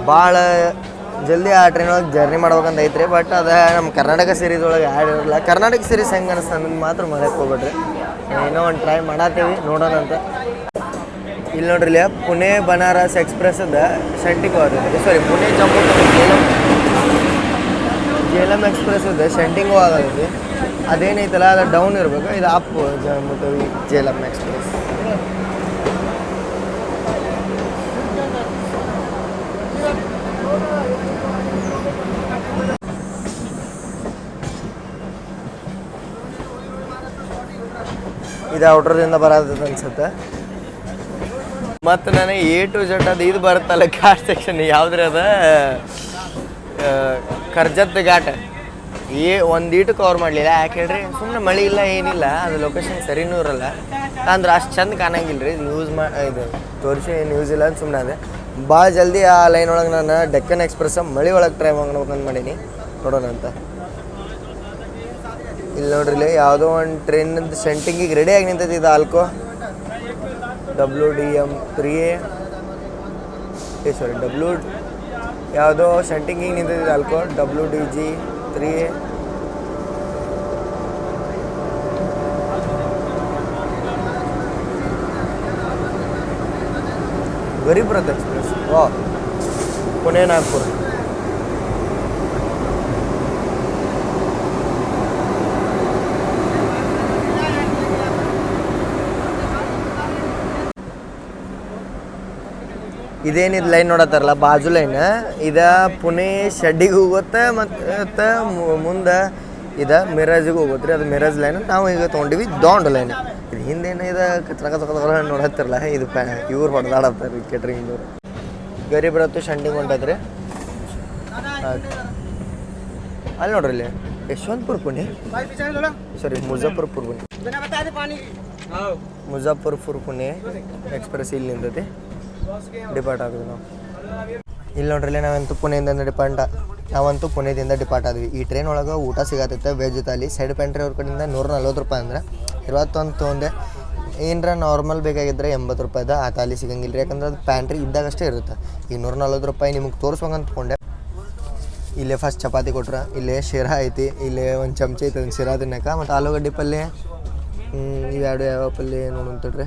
ಭಾಳ ಜಲ್ದಿ ಆ ಟ್ರೈನ್ ಒಳಗೆ ಜರ್ನಿ ಮಾಡ್ಬೇಕಂತ ಐತ್ರಿ ಬಟ್ ಅದ ನಮ್ಮ ಕರ್ನಾಟಕ ಸೀರೀಸ್ ಒಳಗೆ ಆ್ಯಡ್ ಇರಲ್ಲ. ಕರ್ನಾಟಕ ಸೀರೀಸ್ ಹೆಂಗೆ ಅನಿಸ್ತು ಅನ್ನೋದು ಮಾತ್ರ ಮರೆಯಕ್ಕೆ ಹೋಗ್ಬಿಟ್ರಿ ಏನೋ ಒಂದು ಟ್ರೈ ಮಾಡತ್ತೀವಿ ನೋಡೋಣ ಅಂತ. ಇಲ್ಲಿ ನೋಡ್ರಿ ಇಲ್ಲಿ ಪುಣೆ ಬನಾರಸ್ ಎಕ್ಸ್ಪ್ರೆಸ್ದು ಶೆಂಟಿಂಗ್ ಹೋಗ್ತೈತಿ ಸಾರಿ ಪುಣೆ, ಜಮ್ಮು ಜೇಲಂ. ಜೇಲಂ ಎಕ್ಸ್ಪ್ರೆಸ್ ಇದೆ ಶೆಂಟಿಂಗು ಆಗತೈತಿ ಅದೇನೈತಲ್ಲ ಅದು ಡೌನ್ ಇರಬೇಕು. ಇದು ಅಪ್ ಜಮ್ಮು, ತವಿ, ಜೇಲಂ ಎಕ್ಸ್ಪ್ರೆಸ್. ಇದು ಔಟ್ರದಿಂದ ಬರೋದು ಅನ್ಸುತ್ತೆ. ಮತ್ತು ನನಗೆ ಎ ಟು ಜೆಡ್ ಅದು ಇದು ಬರುತ್ತಲ್ಲ ಕಾರ್ ಸೆಕ್ಷನ್ ಯಾವ್ದ್ರ ಅದ ಕರ್ಜತ್ ಘಾಟ್. ಏ ಒಂದೀಟು ಕವರ್ ಮಾಡಲಿಲ್ಲ. ಯಾಕೆ ಹೇಳ್ರಿ? ಸುಮ್ಮನೆ ಮಳೆ ಇಲ್ಲ, ಏನಿಲ್ಲ. ಅದು ಲೊಕೇಶನ್ ಸರಿನೂ ಇರಲ್ಲ ಅಂದ್ರೆ ಅಷ್ಟು ಚಂದ ಕಾಣಂಗಿಲ್ಲ ರೀ ಯೂಸ್ ಮಾ ಇದು ತೋರಿಸಿ ಏನು ಯೂಸ್ ಇಲ್ಲ ಅಂತ ಸುಮ್ಮನೆ ಅದೇ. ಭಾಳ ಜಲ್ದಿ ಆ ಲೈನ್ ಒಳಗೆ ನಾನು ಡೆಕ್ಕನ್ ಎಕ್ಸ್ಪ್ರೆಸ್ ಮಳೆ ಒಳಗೆ ಟ್ರೈ ಮಾಡ್ಬೇಕಂತ ಮಾಡೀನಿ. ನೋಡೋಣ ಅಂತ. ಇಲ್ಲಿ ನೋಡ್ರಿ ಯಾವುದೋ ಒಂದು ಟ್ರೈನಿಂದ ಸೆಂಟಿಂಗಿಗೆ ರೆಡಿಯಾಗಿ ನಿಂತೈತಿ ಇದು Alco W D M three A sorry W ಯಾವುದೋ ಸೆಂಟಿಂಗಿಗೆ ನಿಂತೈತಿ Alco W D G three A Garib Rath express ವಾ ಇದೇನಿದು ಲೈನ್ ನೋಡತ್ತಾರಲ್ಲ ಬಾಜು ಲೈನ್ ಇದ ಪುಣೆ ಶೆಡ್ಡಿಗೆ ಹೋಗುತ್ತೆ ಮತ್ತು ಮುಂದೆ ಇದ ಮಿರಾಜಿಗೆ ಹೋಗುತ್ತೆ ರೀ ಅದು ಮಿರಾಜ್ ಲೈನ್ ನಾವು ಈಗ ತೊಗೊಂಡಿವಿ ದೊಂಡ್ ಲೈನ್ ಇದು ಹಿಂದೇನು ಇದು ನೋಡತ್ತಿರಲ್ಲ ಇದು ಪ್ಯಾ ಇವ್ರು ಹೊಡೆದಾಡತ್ತಾರೆ ಕೇಟ್ರಿಂಗ್ದವ್ರು ಗರೀಬ್ ರತ್ತು ಶಂಡಿಗೆ ಹೊಂಟದ್ರಿ. ಅಲ್ಲಿ ನೋಡ್ರಿ ಇಲ್ಲಿ ಯಶವಂತಪುರ ಪುಣೆ? ಸಾರಿ ಮುಜಫರ್ಪುರ್ ಪುಣೆ. ಮುಜಾಫರ್ಪುರ್ ಪುಣೆ ಎಕ್ಸ್ಪ್ರೆಸ್ ಇಲ್ಲಿ ನಿಂತೈತಿ. ಡಿಪಾರ್ಟ್ ಆಗಿದ್ವಿ ನಾವು. ಇಲ್ಲಿ ನೋಡ್ರಿ ನಾವಂತೂ ಪುಣೆಯಿಂದ ಡಿಪಾರ್ಟ್ ನಾವಂತೂ ಪುಣೆಯಿಂದ ಡಿಪಾರ್ಟ್ ಆದ್ವಿ. ಈ ಟ್ರೈನ್ ಒಳಗೆ ಊಟ ಸಿಗತ್ತೈತೆ ವೆಜ್ ತಾಲಿ ಸೈಡ್ ಪ್ಯಾಂಟ್ರಿ ಅವ್ರ ಕಡೆಯಿಂದ ನೂರ ನಲ್ವತ್ತು ರೂಪಾಯಿ ಅಂದ್ರೆ ಇರುವತ್ತೊಂದು ತೊಗೊಂಡೆ ಏನರ ನಾರ್ಮಲ್ ಬೇಕಾಗಿದ್ದರೆ ಎಂಬತ್ತು ರೂಪಾಯಿದ ಆ ತಾಲಿ ಸಿಗಂಗಿಲ್ಲ ಯಾಕಂದ್ರೆ ಅದು ಪ್ಯಾಂಟ್ರಿ ಇದ್ದಾಗಷ್ಟೇ ಇರುತ್ತೆ. ಈ ನೂರ ನಲ್ವತ್ತು ರೂಪಾಯಿ ನಿಮಗೆ ತೋರಿಸ್ಬೇಕಂತ ತೊಗೊಂಡೆ ಇಲ್ಲೇ ಫಸ್ಟ್ ಚಪಾತಿ ಕೊಟ್ರ, ಇಲ್ಲೇ ಶಿರಾ ಐತಿ, ಇಲ್ಲೇ ಒಂದು ಚಮಚ ಐತಿ, ಒಂದು ಶಿರಾ ತಿನ್ನಕ್ಕೆ ಮತ್ತು ಆಲೂಗಡ್ಡೆ ಪಲ್ಯ ಇವೆರಡು ಯಾವ ಪಲ್ಯ ನೋಡಂತಡ್ರಿ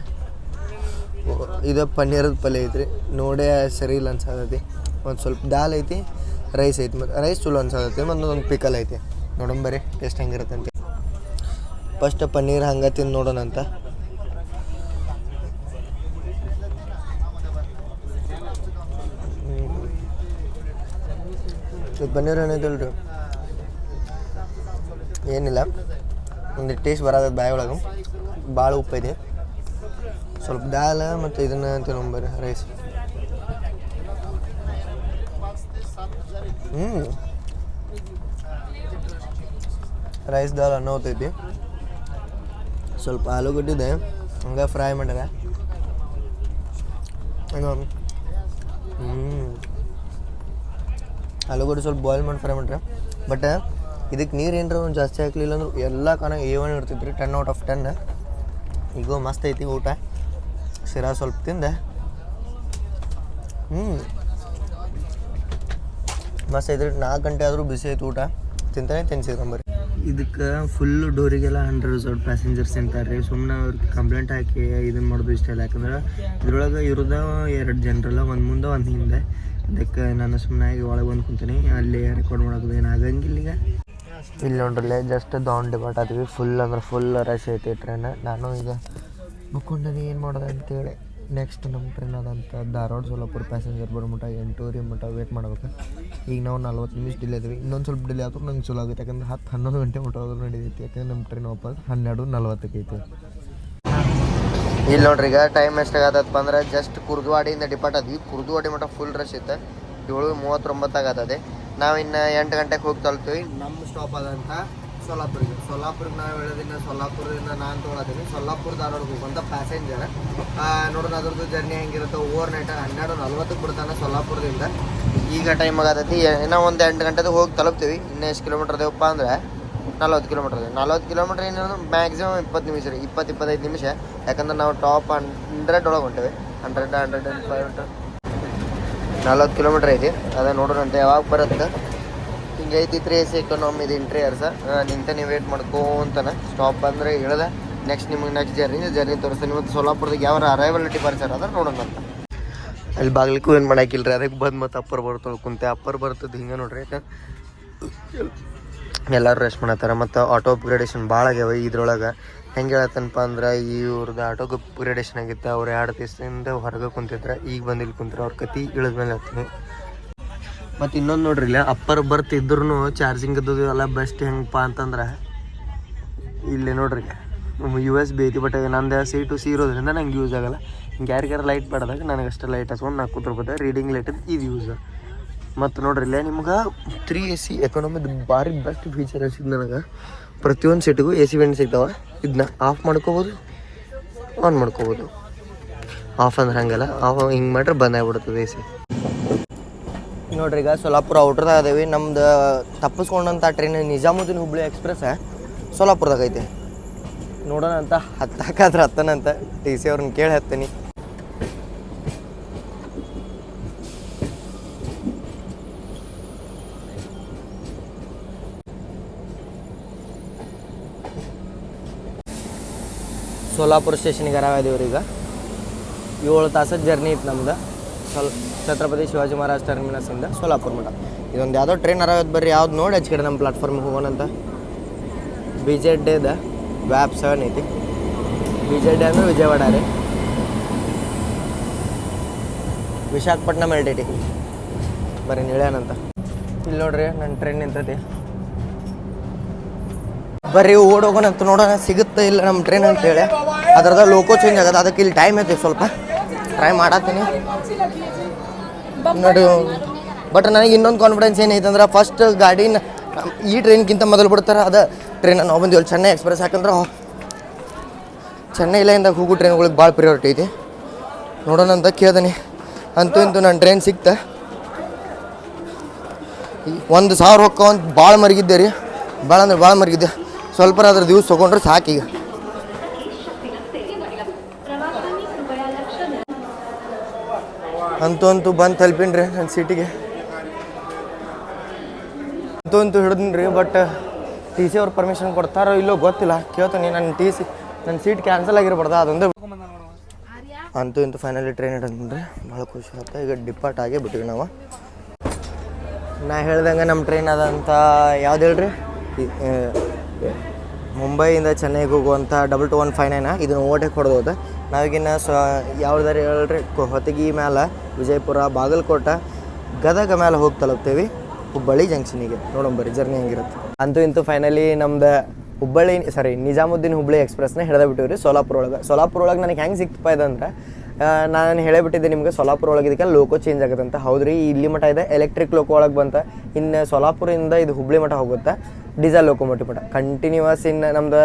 ಇದು ಪನ್ನೀರದ ಪಲ್ಯ ಐತ್ರಿ. ನೋಡೇ ಸರಿ ಇಲ್ಲ ಅನ್ಸತೈತಿ. ಒಂದು ಸ್ವಲ್ಪ ದಾಲ್ ಐತಿ, ರೈಸ್ ಐತಿ ಮತ್ತು ರೈಸ್ ಚಲೋ ಅನ್ಸತೈತಿ ಮತ್ತು ಒಂದು ಪಿಕಲ್ ಐತಿ. ನೋಡೋಣ ಬರೀ ಟೇಸ್ಟ್ ಹೆಂಗಿರುತ್ತೆ ಅಂತ ಫಸ್ಟ್ ಪನ್ನೀರ್ ಹಂಗೆ ತಿಂದು ನೋಡೋಣ ಅಂತ. ಇದು ಪನ್ನೀರ್ ಏನೈತಲ್ರಿ ಏನಿಲ್ಲ. ಒಂದು ಟೇಸ್ಟ್ ಬರೋದ ಬಾಯಿ ಒಳಗೆ. ಭಾಳ ಉಪ್ಪೈತಿ ಸ್ವಲ್ಪ ದಾಲ್ ಮತ್ತು ಇದನ್ನ ತಿನ್ನೊಂಬರ್ರಿ ರೈಸ್ ಹ್ಞೂ ರೈಸ್ ದಾಲ್ ಅನ್ನ ಹೋಗ್ತೈತಿ ಸ್ವಲ್ಪ ಆಲೂಗಡ್ಡೆ ಇದೆ, ಹಂಗೆ ಫ್ರೈ ಮಾಡ್ಯಾರ ಹ್ಞೂ ಆಲೂಗಡ್ಡೆ ಸ್ವಲ್ಪ ಬಾಯ್ಲ್ ಮಾಡಿ ಫ್ರೈ ಮಾಡ್ರೆ ಬಟ್ ಇದಕ್ಕೆ ನೀರು ಏನರ ಒಂದು ಜಾಸ್ತಿ ಹಾಕ್ಲಿಲ್ಲ ಅಂದ್ರೆ ಎಲ್ಲ ಕಾನಾಗ ಏನು ಒನ್ ಇರ್ತೈತೆ ರೀ ಟೆನ್ ಔಟ್ ಆಫ್ ಟೆನ್ ಈಗ ಮಸ್ತ್ ಐತಿ ಊಟ. ಶಿರಾ ಸ್ವಲ್ಪ ತಿಂದೆ. ಹ್ಞೂ ಮಸ್ತ್ ಇದ್ರ ನಾಲ್ಕು ಗಂಟೆ ಆದರೂ ಬಿಸಿ ಐತೆ ಊಟ. ತಿಂತಾನೆ ತಿನ್ಸಿದ್ರಂಬರಿ ಇದಕ್ಕೆ ಫುಲ್ ಡೋರಿಗೆಲ್ಲ ಹಂಡ್ರೆಡ್ ರಿಸರ್ವ್ ಪ್ಯಾಸೆಂಜರ್ಸ್ ತಿಂತಾರೆ ರೀ. ಸುಮ್ಮನೆ ಅವ್ರಿಗೆ ಕಂಪ್ಲೇಂಟ್ ಹಾಕಿ ಇದನ್ನು ಮಾಡೋದು ಇಷ್ಟ ಇಲ್ಲ. ಯಾಕಂದ್ರೆ ಇದ್ರೊಳಗೆ ಇರೋದ ಎರಡು ಜನರಲ್ಲ ಒಂದು ಮುಂದೆ ಒಂದು ಹಿಂದೆ. ಅದಕ್ಕೆ ನಾನು ಸುಮ್ಮನೆ ಆಗಿ ಒಳಗೆ ಬಂದು ಕುಂತೀನಿ. ಅಲ್ಲಿ ರೆಕಾರ್ಡ್ ಮಾಡೋದು ಏನು ಆಗಂಗಿಲ್ಲ ಈಗ. ಇಲ್ಲಿ ನೋಡ್ರಲ್ಲೇ ಜಸ್ಟ್ ದೊಂಡ್ ಡಿಪಾರ್ಟ್ ಆದ್ವಿ. ಫುಲ್ ಅಂದ್ರೆ ಫುಲ್ ರಶ್ ಐತಿ ಟ್ರೈನ್ ನಾನು ಈಗ ಮುಕ್ಕೊಂಡನಿ ಏನು ಮಾಡೋದು ಅಂತೇಳಿ ನೆಕ್ಸ್ಟ್ ನಮ್ಮ ಟ್ರೈನ್ ಅದಂತ ಧಾರವಾಡ ಸೋಲಾಪುರ ಪ್ಯಾಸೆಂಜರ್ ಬರೋ ಮಟ್ಟ ಎಂಟೂವರೆ ಮಟ್ಟ ವೇಟ್ ಮಾಡ್ಬೇಕು. ಈಗ ನಾವು ನಲ್ವತ್ತು ನಿಮಿಷ ಡಿಲೇ ಇದ್ವಿ ಇನ್ನೊಂದು ಸ್ವಲ್ಪ ಡಿಲೇ ಆದ್ರೂ ನಂಗೆ ಚಲೋ ಆಗುತ್ತೆ. ಯಾಕಂದ್ರೆ ಹತ್ತು ಹನ್ನೊಂದು ಗಂಟೆ ಮಟ್ಟ ಹೋದ್ರೂ ನಡೀತೈತಿ. ಯಾಕಂದ್ರೆ ನಮ್ಮ ಟ್ರೈನ್ ವಾಪಸ್ ಹನ್ನೆರಡು ನಲ್ವತ್ತಕ್ಕೆ ಐತಿ. ಇಲ್ಲಿ ನೋಡ್ರಿ, ಈಗ ಟೈಮ್ ಎಷ್ಟಾಗತ್ತಪ್ಪ ಅಂದ್ರೆ ಜಸ್ಟ್ ಕುರ್ದುವಾಡಿಯಿಂದ ಡಿಪಾರ್ಟ್ ಆದ್ವಿ. ಕುರ್ದುವಾಡಿ ಮಟ್ಟ ಫುಲ್ ರಶ್ ಇತ್ತು. ಏಳು ಮೂವತ್ತೊಂಬತ್ತಾಗತ್ತದೆ ನಾವು ಇನ್ನು ಎಂಟು ಗಂಟೆಗೆ ಹೋಗಿ ತಲುಪ್ತೀವಿ ನಮ್ಮ ಸ್ಟಾಪ್ ಆದಂಥ ಸೊಲ್ಲಾಪುರಿಗೆ. ಸೊಲ್ಲಾಪುರಿಗೆ ನಾವು ಹೇಳೋದಿನ್ನ ಸೊಲ್ಲಾಪುರದಿಂದ ನಾನು ತೊಗೊಳತೀನಿ ಸೊಲ್ಲಾಪುರ ಧಾರವಾಡಕ್ಕೆ ಹೋಗುವಂಥ ಪ್ಯಾಸೆಂಜರ್ ನೋಡೋಣ ಅದ್ರದ್ದು ಜರ್ನಿ ಹೆಂಗಿರುತ್ತೆ. ಓವರ್ ನೈಟ್ ಹನ್ನೆರಡು ನಲ್ವತ್ತಕ್ಕೆ ಬಿಡ್ತಾನೆ ಸೊಲ್ಲಾಪುರದಿಂದ. ಈಗ ಟೈಮ್ ಆಗತೈತಿ. ಇನ್ನೂ ಒಂದು ಎಂಟು ಗಂಟೆದು ಹೋಗಿ ತಲುಪ್ತೀವಿ. ಇನ್ನೂ ಎಷ್ಟು ಕಿಲೋಮೀಟರ್ ದೇವಪ್ಪ ಅಂದ್ರೆ ನಲ್ವತ್ತು ಕಿಲೋಮೀಟರ್ ಇದೆ ನಲ್ವತ್ತು ಕಿಲೋಮೀಟ್ರ್ ಏನು ಮ್ಯಾಕ್ಸಿಮಮ್ ಇಪ್ಪತ್ತು ನಿಮಿಷ ರೀ. ಇಪ್ಪತ್ತು, ಇಪ್ಪತ್ತೈದು ನಿಮಿಷ. ಯಾಕಂದ್ರೆ ನಾವು ಟಾಪ್ ಹಂಡ್ರೆಡ್ ಒಳಗೆ ಹೊಂಟೇವೆ. ಹಂಡ್ರೆಡ್ ಹಂಡ್ರೆಡ್ ಆ್ಯಂಡ್ ಫೈವ್ ನಲ್ವತ್ತು ಕಿಲೋಮೀಟ್ರ್ ಐತಿ. ಅದೇ ನೋಡೋಣಂತೆ ಯಾವಾಗ ಬರುತ್ತೆ? ಹಿಂಗೆ ಐತಿ ತ್ರೀ ಎಸ್ ಎಕನಾಮಿ ಇದು ಸರ್? ನಿಂತ ನೀವು ವೇಟ್ ಮಾಡ್ಕೊಂತಾನೆ. ಸ್ಟಾಪ್ ಅಂದರೆ ಹೇಳ್ದೆ. ನೆಕ್ಸ್ಟ್ ನಿಮಗೆ ನೆಕ್ಸ್ಟ್ ಜರ್ನಿ ಜರ್ನಿ ತೋರಿಸ್ತೀನಿ. ಇವತ್ತು ಸೋಲಾಪುರದಾಗ ಯಾವ ಅರೈವಲ್ ಡಿಪಾರ್ಚರ್ ಅದ ನೋಡೋಣ ಅಂತ. ಅಲ್ಲಿ ಬಾಗ್ಲಿಕ್ಕೂ ಏನು ಮಾಡಾಕಿಲ್ರಿ? ಅದಕ್ಕೆ ಬಂದು ಮತ್ತು ಅಪ್ಪರ್ ಬರ್ತದೆ ಕುಂತೆ. ಅಪ್ಪರ್ ಬರ್ತದೆ ಹಿಂಗೆ ನೋಡ್ರಿ. ಯಾಕೆ ಎಲ್ಲರೂ ರೆಸ್ಟ್ ಮಾಡತ್ತಾರ. ಮತ್ತು ಆಟೋ ಅಪ್ಗ್ರೇಡೇಷನ್ ಭಾಳ ಆಗ್ಯಾವ ಇದ್ರೊಳಗೆ. ಹೆಂಗೆ ಹೇಳತ್ತನಪ್ಪ ಅಂದ್ರೆ ಇವ್ರದ್ದು ಆಟೋ ಅಪ್ಗ್ರೇಡೇಷನ್ ಆಗಿತ್ತು. ಅವ್ರು ಎರಡು ದಿವಸದಿಂದ ಹೊರಗೆ ಕುಂತಿದ್ರೆ, ಈಗ ಬಂದು ಇಲ್ಲಿ ಕುಂತ್ರ ಅವ್ರ ಕತಿ ಇಳಿದ ಮೇಲೆ ಹತ್ತೀನಿ ಮತ್ತು ಇನ್ನೊಂದು ನೋಡ್ರಿ ಇಲ್ಲ ಅಪ್ಪರ್ ಬರ್ತ್ ಇದ್ರೂ ಚಾರ್ಜಿಂಗ್ ಅದು ಎಲ್ಲ ಬೆಸ್ಟ್ ಹೆಂಗಪ್ಪ ಅಂತಂದ್ರೆ ಇಲ್ಲಿ ನೋಡ್ರಿ ಯು ಎಸ್ ಬಿ ಐತಿ ಬಟ್ ನಂದು ಸಿ ಟು ಸಿ ಇರೋದ್ರಿಂದ ನಂಗೆ ಯೂಸ್ ಆಗಲ್ಲ. ಹಿಂಗೆ ಯಾರಿಗಾರ ಲೈಟ್ ಬೇಡದಾಗ ನನಗೆ ಅಷ್ಟೇ ಲೈಟ್ ಹಚ್ಕೊಂಡು ನಾಲ್ಕು ರೂಪಾಯಿ ರೀಡಿಂಗ್ ಲೈಟ್ ಇದು ಯೂಸ್ ಮತ್ತು ನೋಡ್ರಿ ಇಲ್ಲೇ ನಿಮ್ಗೆ ತ್ರೀ ಎ ಸಿ ಎಕನಾಮಿದು ಭಾರಿ ಬೆಸ್ಟ್ ಫೀಚರ್ ಅನ್ಸಿದ್ದು ನನಗೆ. ಪ್ರತಿಯೊಂದು ಸೀಟಿಗೂ ಎ ಸಿ ವೆಂಟ್ ಸಿಗ್ತಾವೆ. ಇದನ್ನ ಆಫ್ ಮಾಡ್ಕೋಬೋದು ಆನ್ ಮಾಡ್ಕೋಬೋದು. ಆಫ್ ಅಂದ್ರೆ ಹಂಗಲ್ಲ ಆಫ್ ಹಿಂಗೆ ಮಾಡ್ರೆ ಬಂದ್ ಆಗ್ಬಿಡ್ತದೆ ಎ ಸಿ ನೋಡ್ರಿ ಈಗ ಸೊಲ್ಲಾಪುರ ಔಟ್ರದಾಗ ಅದೇವಿ. ನಮ್ದು ತಪ್ಪಿಸ್ಕೊಂಡಂಥ ಟ್ರೈನ್ ನಿಜಾಮುದ್ದೀನ್ ಹುಬ್ಳಿ ಎಕ್ಸ್ಪ್ರೆಸ್ ಸೊಲ್ಲಾಪುರದಾಗ ಐತೆ. ನೋಡೋಣ ಅಂತ, ಹತ್ತಾಕಾದ್ರೆ ಹತ್ತನಂತ ಟಿ ಸಿ ಅವ್ರನ್ನ ಕೇಳಿ ಹತ್ತೀನಿ. ಸೋಲಾಪುರ ಸ್ಟೇಷನ್ಗೆ ಅರಾವಿದೀವ್ರಿ ಈಗ ಏಳು ತಾಸದ ಜರ್ನಿ ಇತ್ತು ನಮ್ದು. ಸ್ವಲ್ ಛತ್ರಪತಿ ಶಿವಾಜಿ ಮಹಾರಾಜ್ ಟರ್ಮಿನಸ್ಸಿಂದ ಸೋಲಾಪುರ ಮಠ. ಇದೊಂದು ಯಾವುದೋ ಟ್ರೈನ್ ಅರಾಗತ್ತೆ ಬರ್ರಿ, ಯಾವ್ದು ನೋಡಿ ಹಚ್ಚ ನಮ್ಮ ಪ್ಲಾಟ್ಫಾರ್ಮಿಗೆ ಹೋಗೋಣಂತ ಬಿ ಡೇ ಡೇದ ವ್ಯಾಪ್ ಸೆವೆನ್ ಐತಿ. ಬಿ ಜೆ ಡೇ ಅಂದ್ರೆ ವಿಜಯವಾಡ ರೀ. ವಿಶಾಖಪಟ್ಟಣಂ ಎಲ್ ಟಿ ಟಿ ಬರ್ರಿ ನಿಳ್ಯಾನಂತ ಇಲ್ಲಿ ನೋಡ್ರಿ ನನ್ನ ಟ್ರೈನ್ ನಿಂತೈತಿ. ಬರ್ರಿ ಓಡೋಗೋಣ ಅಂತ ನೋಡೋಣ, ಸಿಗುತ್ತೆ ಇಲ್ಲ ನಮ್ಮ ಟ್ರೈನ್ ಅಂತ ಹೇಳಿ. ಅದರದ ಲೋಕೋ ಚೇಂಜ್ ಆಗದ, ಅದಕ್ಕೆ ಇಲ್ಲಿ ಟೈಮ್ ಐತಿ ಸ್ವಲ್ಪ. ಟ್ರೈ ಮಾಡತ್ತೀನಿ. ನೋಡಿ ಬಟ್ ನನಗೆ ಇನ್ನೊಂದು ಕಾನ್ಫಿಡೆನ್ಸ್ ಏನೈತೆ ಅಂದ್ರೆ ಫಸ್ಟ್ ಗಾಡಿನ, ಈ ಟ್ರೈನ್ಗಿಂತ ಮೊದಲು ಬಿಡ್ತಾರೆ, ಅದು ಟ್ರೈನ್ ನಾವು ಬಂದಿವಲ್ಲ ಚೆನ್ನೈ ಎಕ್ಸ್ಪ್ರೆಸ್ ಯಾಕಂದ್ರೆ ಚೆನ್ನೈ ಲೈನ್ದಾಗ ಹೋಗೋ ಟ್ರೈನ್ಗಳಿಗೆ ಭಾಳ ಪ್ರಿಯಾರಿಟಿ ಐತಿ. ನೋಡೋಣ ಅಂತ ಕೇಳ್ದೆನಿ. ಅಂತೂ ಇಂತೂ ನನ್ನ ಟ್ರೈನ್ ಸಿಕ್ತ. ಒಂದು ಸಾವಿರ ಹೊಕ್ಕ ಅಂತ ಭಾಳ ಮರಗಿದ್ದೆ ರೀ. ಭಾಳ ಅಂದ್ರೆ ಭಾಳ ಮರಗಿದ್ದೆ. ಸ್ವಲ್ಪ ಅದ್ರ ದಿವ್ಸ ತೊಗೊಂಡ್ರೆ ಸಾಕೀಗ ಅಂತೂ ಅಂತೂ ಬಂದು ತಲುಪಿನ್ರಿ ನನ್ನ ಸೀಟಿಗೆ. ಅಂತೂ ಅಂತೂ ಹಿಡಿದ್ನಿ ರೀ ಬಟ್ ಟಿ ಸಿ ಅವ್ರು ಪರ್ಮಿಷನ್ ಕೊಡ್ತಾರೋ ಇಲ್ಲೋ ಗೊತ್ತಿಲ್ಲ. ಕೇಳ್ತೀನಿ ನನ್ನ ಟಿ ಸಿ ನನ್ನ ಸೀಟ್ ಕ್ಯಾನ್ಸಲ್ ಆಗಿರ್ಬಾರ್ದು? ಅದೊಂದೇ ಅಂತೂ ಇಂತೂ ಫೈನಲಿ ಟ್ರೈನ್ ಹಿಡಿದ್ರಿ ಭಾಳ ಖುಷಿ ಆಯ್ತು ಈಗ ಡಿಪಾರ್ಟ್ ಆಗೇ ಬಿಟ್ಟಿವಿ ನಾವು. ನಾ ಹೇಳ್ದಂಗೆ ನಮ್ಮ ಟ್ರೈನ್ ಅದಂತ ಯಾವ್ದು ಹೇಳ್ರಿ? ಮುಂಬೈಯಿಂದ ಚೆನ್ನೈಗೆ ಹೋಗುವಂಥ double two one five nine ಇದನ್ನು ಓಟೆ ಹೊಡೆದೋದ. ನಾವೀಗಿನ್ನ ಸ್ವ ಯಾವ್ದಾರು ಹೇಳ್ರಿ ಹೊತ್ತಿಗೆ ಮ್ಯಾಲೆ ವಿಜಯಪುರ, ಬಾಗಲಕೋಟ, ಗದಗ ಮ್ಯಾಲೆ ಹೋಗಿ ತಲುಪ್ತೇವೆ. ಹುಬ್ಬಳ್ಳಿ ಜಂಕ್ಷನಿಗೆ ನೋಡೋಣ ಜರ್ನಿ ಹೆಂಗಿರುತ್ತೆ. ಅಂತೂ ಇಂತೂ ಫೈನಲಿ ನಮ್ದು ಹುಬ್ಬಳ್ಳಿ ಸಾರಿ ನಿಜಾಮುದ್ದೀನ್ ಹುಬ್ಬಳ್ಳಿ ಎಕ್ಸ್ಪ್ರೆಸ್ನ ಹೇಳ್ದೆ ಬಿಟ್ಟಿವಿ ರೀ ಸೋಲಾಪುರ ಒಳಗೆ. ಸೋಲಾಪುರ ಒಳಗೆ ನನಗೆ ಹೆಂಗೆ ಸಿಕ್ತಪ್ಪ ಇದಂದ್ರೆ ನಾನು ಹೇಳಿಬಿಟ್ಟಿದ್ದೆ ನಿಮಗೆ ಸೋಲಾಪುರ ಒಳಗೆ ಇದಕ್ಕೆ ಲೋಕೋ ಚೇಂಜ್ ಆಗುತ್ತೆ ಅಂತ ಹೌದ್ರಿ, ಇಲ್ಲಿ ಮಠ ಇದೆ ಎಲೆಕ್ಟ್ರಿಕ್ ಲೋಕೋ ಒಳಗೆ ಬಂತ. ಇನ್ನು ಸೋಲಾಪುರದಿಂದ ಇದು ಹುಬ್ಬಳ್ಳಿ ಮಠ ಹೋಗುತ್ತೆ. ಡೀಸೆಲ್ ಲೋಕೋಮೋಟಿವ್ ಪಟ ಕಂಟಿನ್ಯೂಸ್ ಇನ್ ನಮ್ದು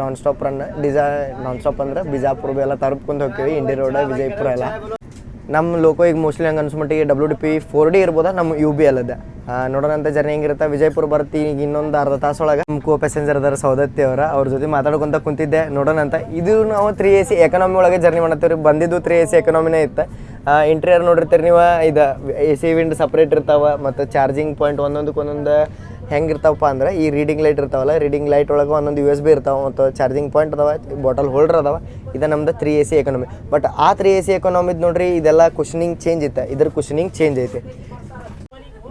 ನಾನ್ ಸ್ಟಾಪ್ ರನ್ ಡೀಸಾ ನಾನ್ ಸ್ಟಾಪ್ ಅಂದ್ರೆ ಬಿಜಾಪುರ ಎಲ್ಲ ತರ್ಪ್ಕೊಂಡು ಹೋಗ್ತೀವಿ ಇಂಡಿ ರೋಡ್ ವಿಜಯಪುರ ಎಲ್ಲ. ನಮ್ಮ ಲೋಕೋ ಈಗ ಮೋಸ್ಟ್ಲಿ ಹಂಗೆ ಅನ್ಸ್ಮಟ್ಟಿಗೆ W D P four D ಇರ್ಬೋದ ನಮ್ಮ ಯು ಬಿ ಅಲ್ಲದ ನೋಡೋಣ ಅಂತ ಜರ್ನಿ ಹೆಂಗಿರುತ್ತೆ. ವಿಜಯಪುರ ಬರ್ತಿ ಈಗ ಇನ್ನೊಂದು ಅರ್ಧ ತಾಸೊಳಗೆ ನಮ್ಮ ಕೋ ಪ್ಯಾಸೆಂಜರ್ ಅದರ ಸೌದತ್ತಿ ಅವರ, ಅವ್ರ ಜೊತೆ ಮಾತಾಡ್ಕೊಂತ ಕುಂತಿದ್ದೆ. ನೋಡೋಣ ಅಂತ. ಇದು ನಾವು ತ್ರೀ ಎ ಸಿ ಎಕನಾಮಿ ಒಳಗೆ ಜರ್ನಿ ಮಾಡತ್ತೀವಿ ಬಂದಿದ್ದು ತ್ರೀ ಎ ಸಿ ಎಕನಾಮಿನೇ ಇತ್ತು. ಇಂಟೀರಿಯರ್ ನೋಡಿರ್ತೀರಿ ನೀವು, ಇದು ಎ ಸಿ ವಿಂಡ್ ಸಪ್ರೇಟ್ ಇರ್ತಾವ, ಮತ್ತು ಚಾರ್ಜಿಂಗ್ ಪಾಯಿಂಟ್ ಒಂದೊಂದಕ್ಕೆ ಒಂದೊಂದು ಹೆಂಗಿರ್ತಾವಪ್ಪ ಅಂದ್ರೆ ಈ ರೀಡಿಂಗ್ ಲೈಟ್ ಇರ್ತಾವಲ್ಲ ರೀಡಿಂಗ್ ಲೈಟ್ ಒಳಗೆ ಒಂದೊಂದು ಯು ಎಸ್ ಬಿ ಇರ್ತಾವೆ, ಮತ್ತು ಚಾರ್ಜಿಂಗ್ ಪಾಯಿಂಟ್ ಅದಾವ ಬಾಟಲ್ ಹೋಲ್ಡರ್ ಅದಾವ, ಇದು ನಮ್ದು three A C economy but ಆ ತ್ರೀ ಎ ಸಿ ಎಕನಾಮಿದ್ ನೋಡ್ರಿ, ಇದೆಲ್ಲ ಕುಷನಿಂಗ್ ಚೇಂಜ್ ಇತ್ತು, ಇದ್ರ ಕುಷನಿಂಗ್ ಚೇಂಜ್ ಐತಿ.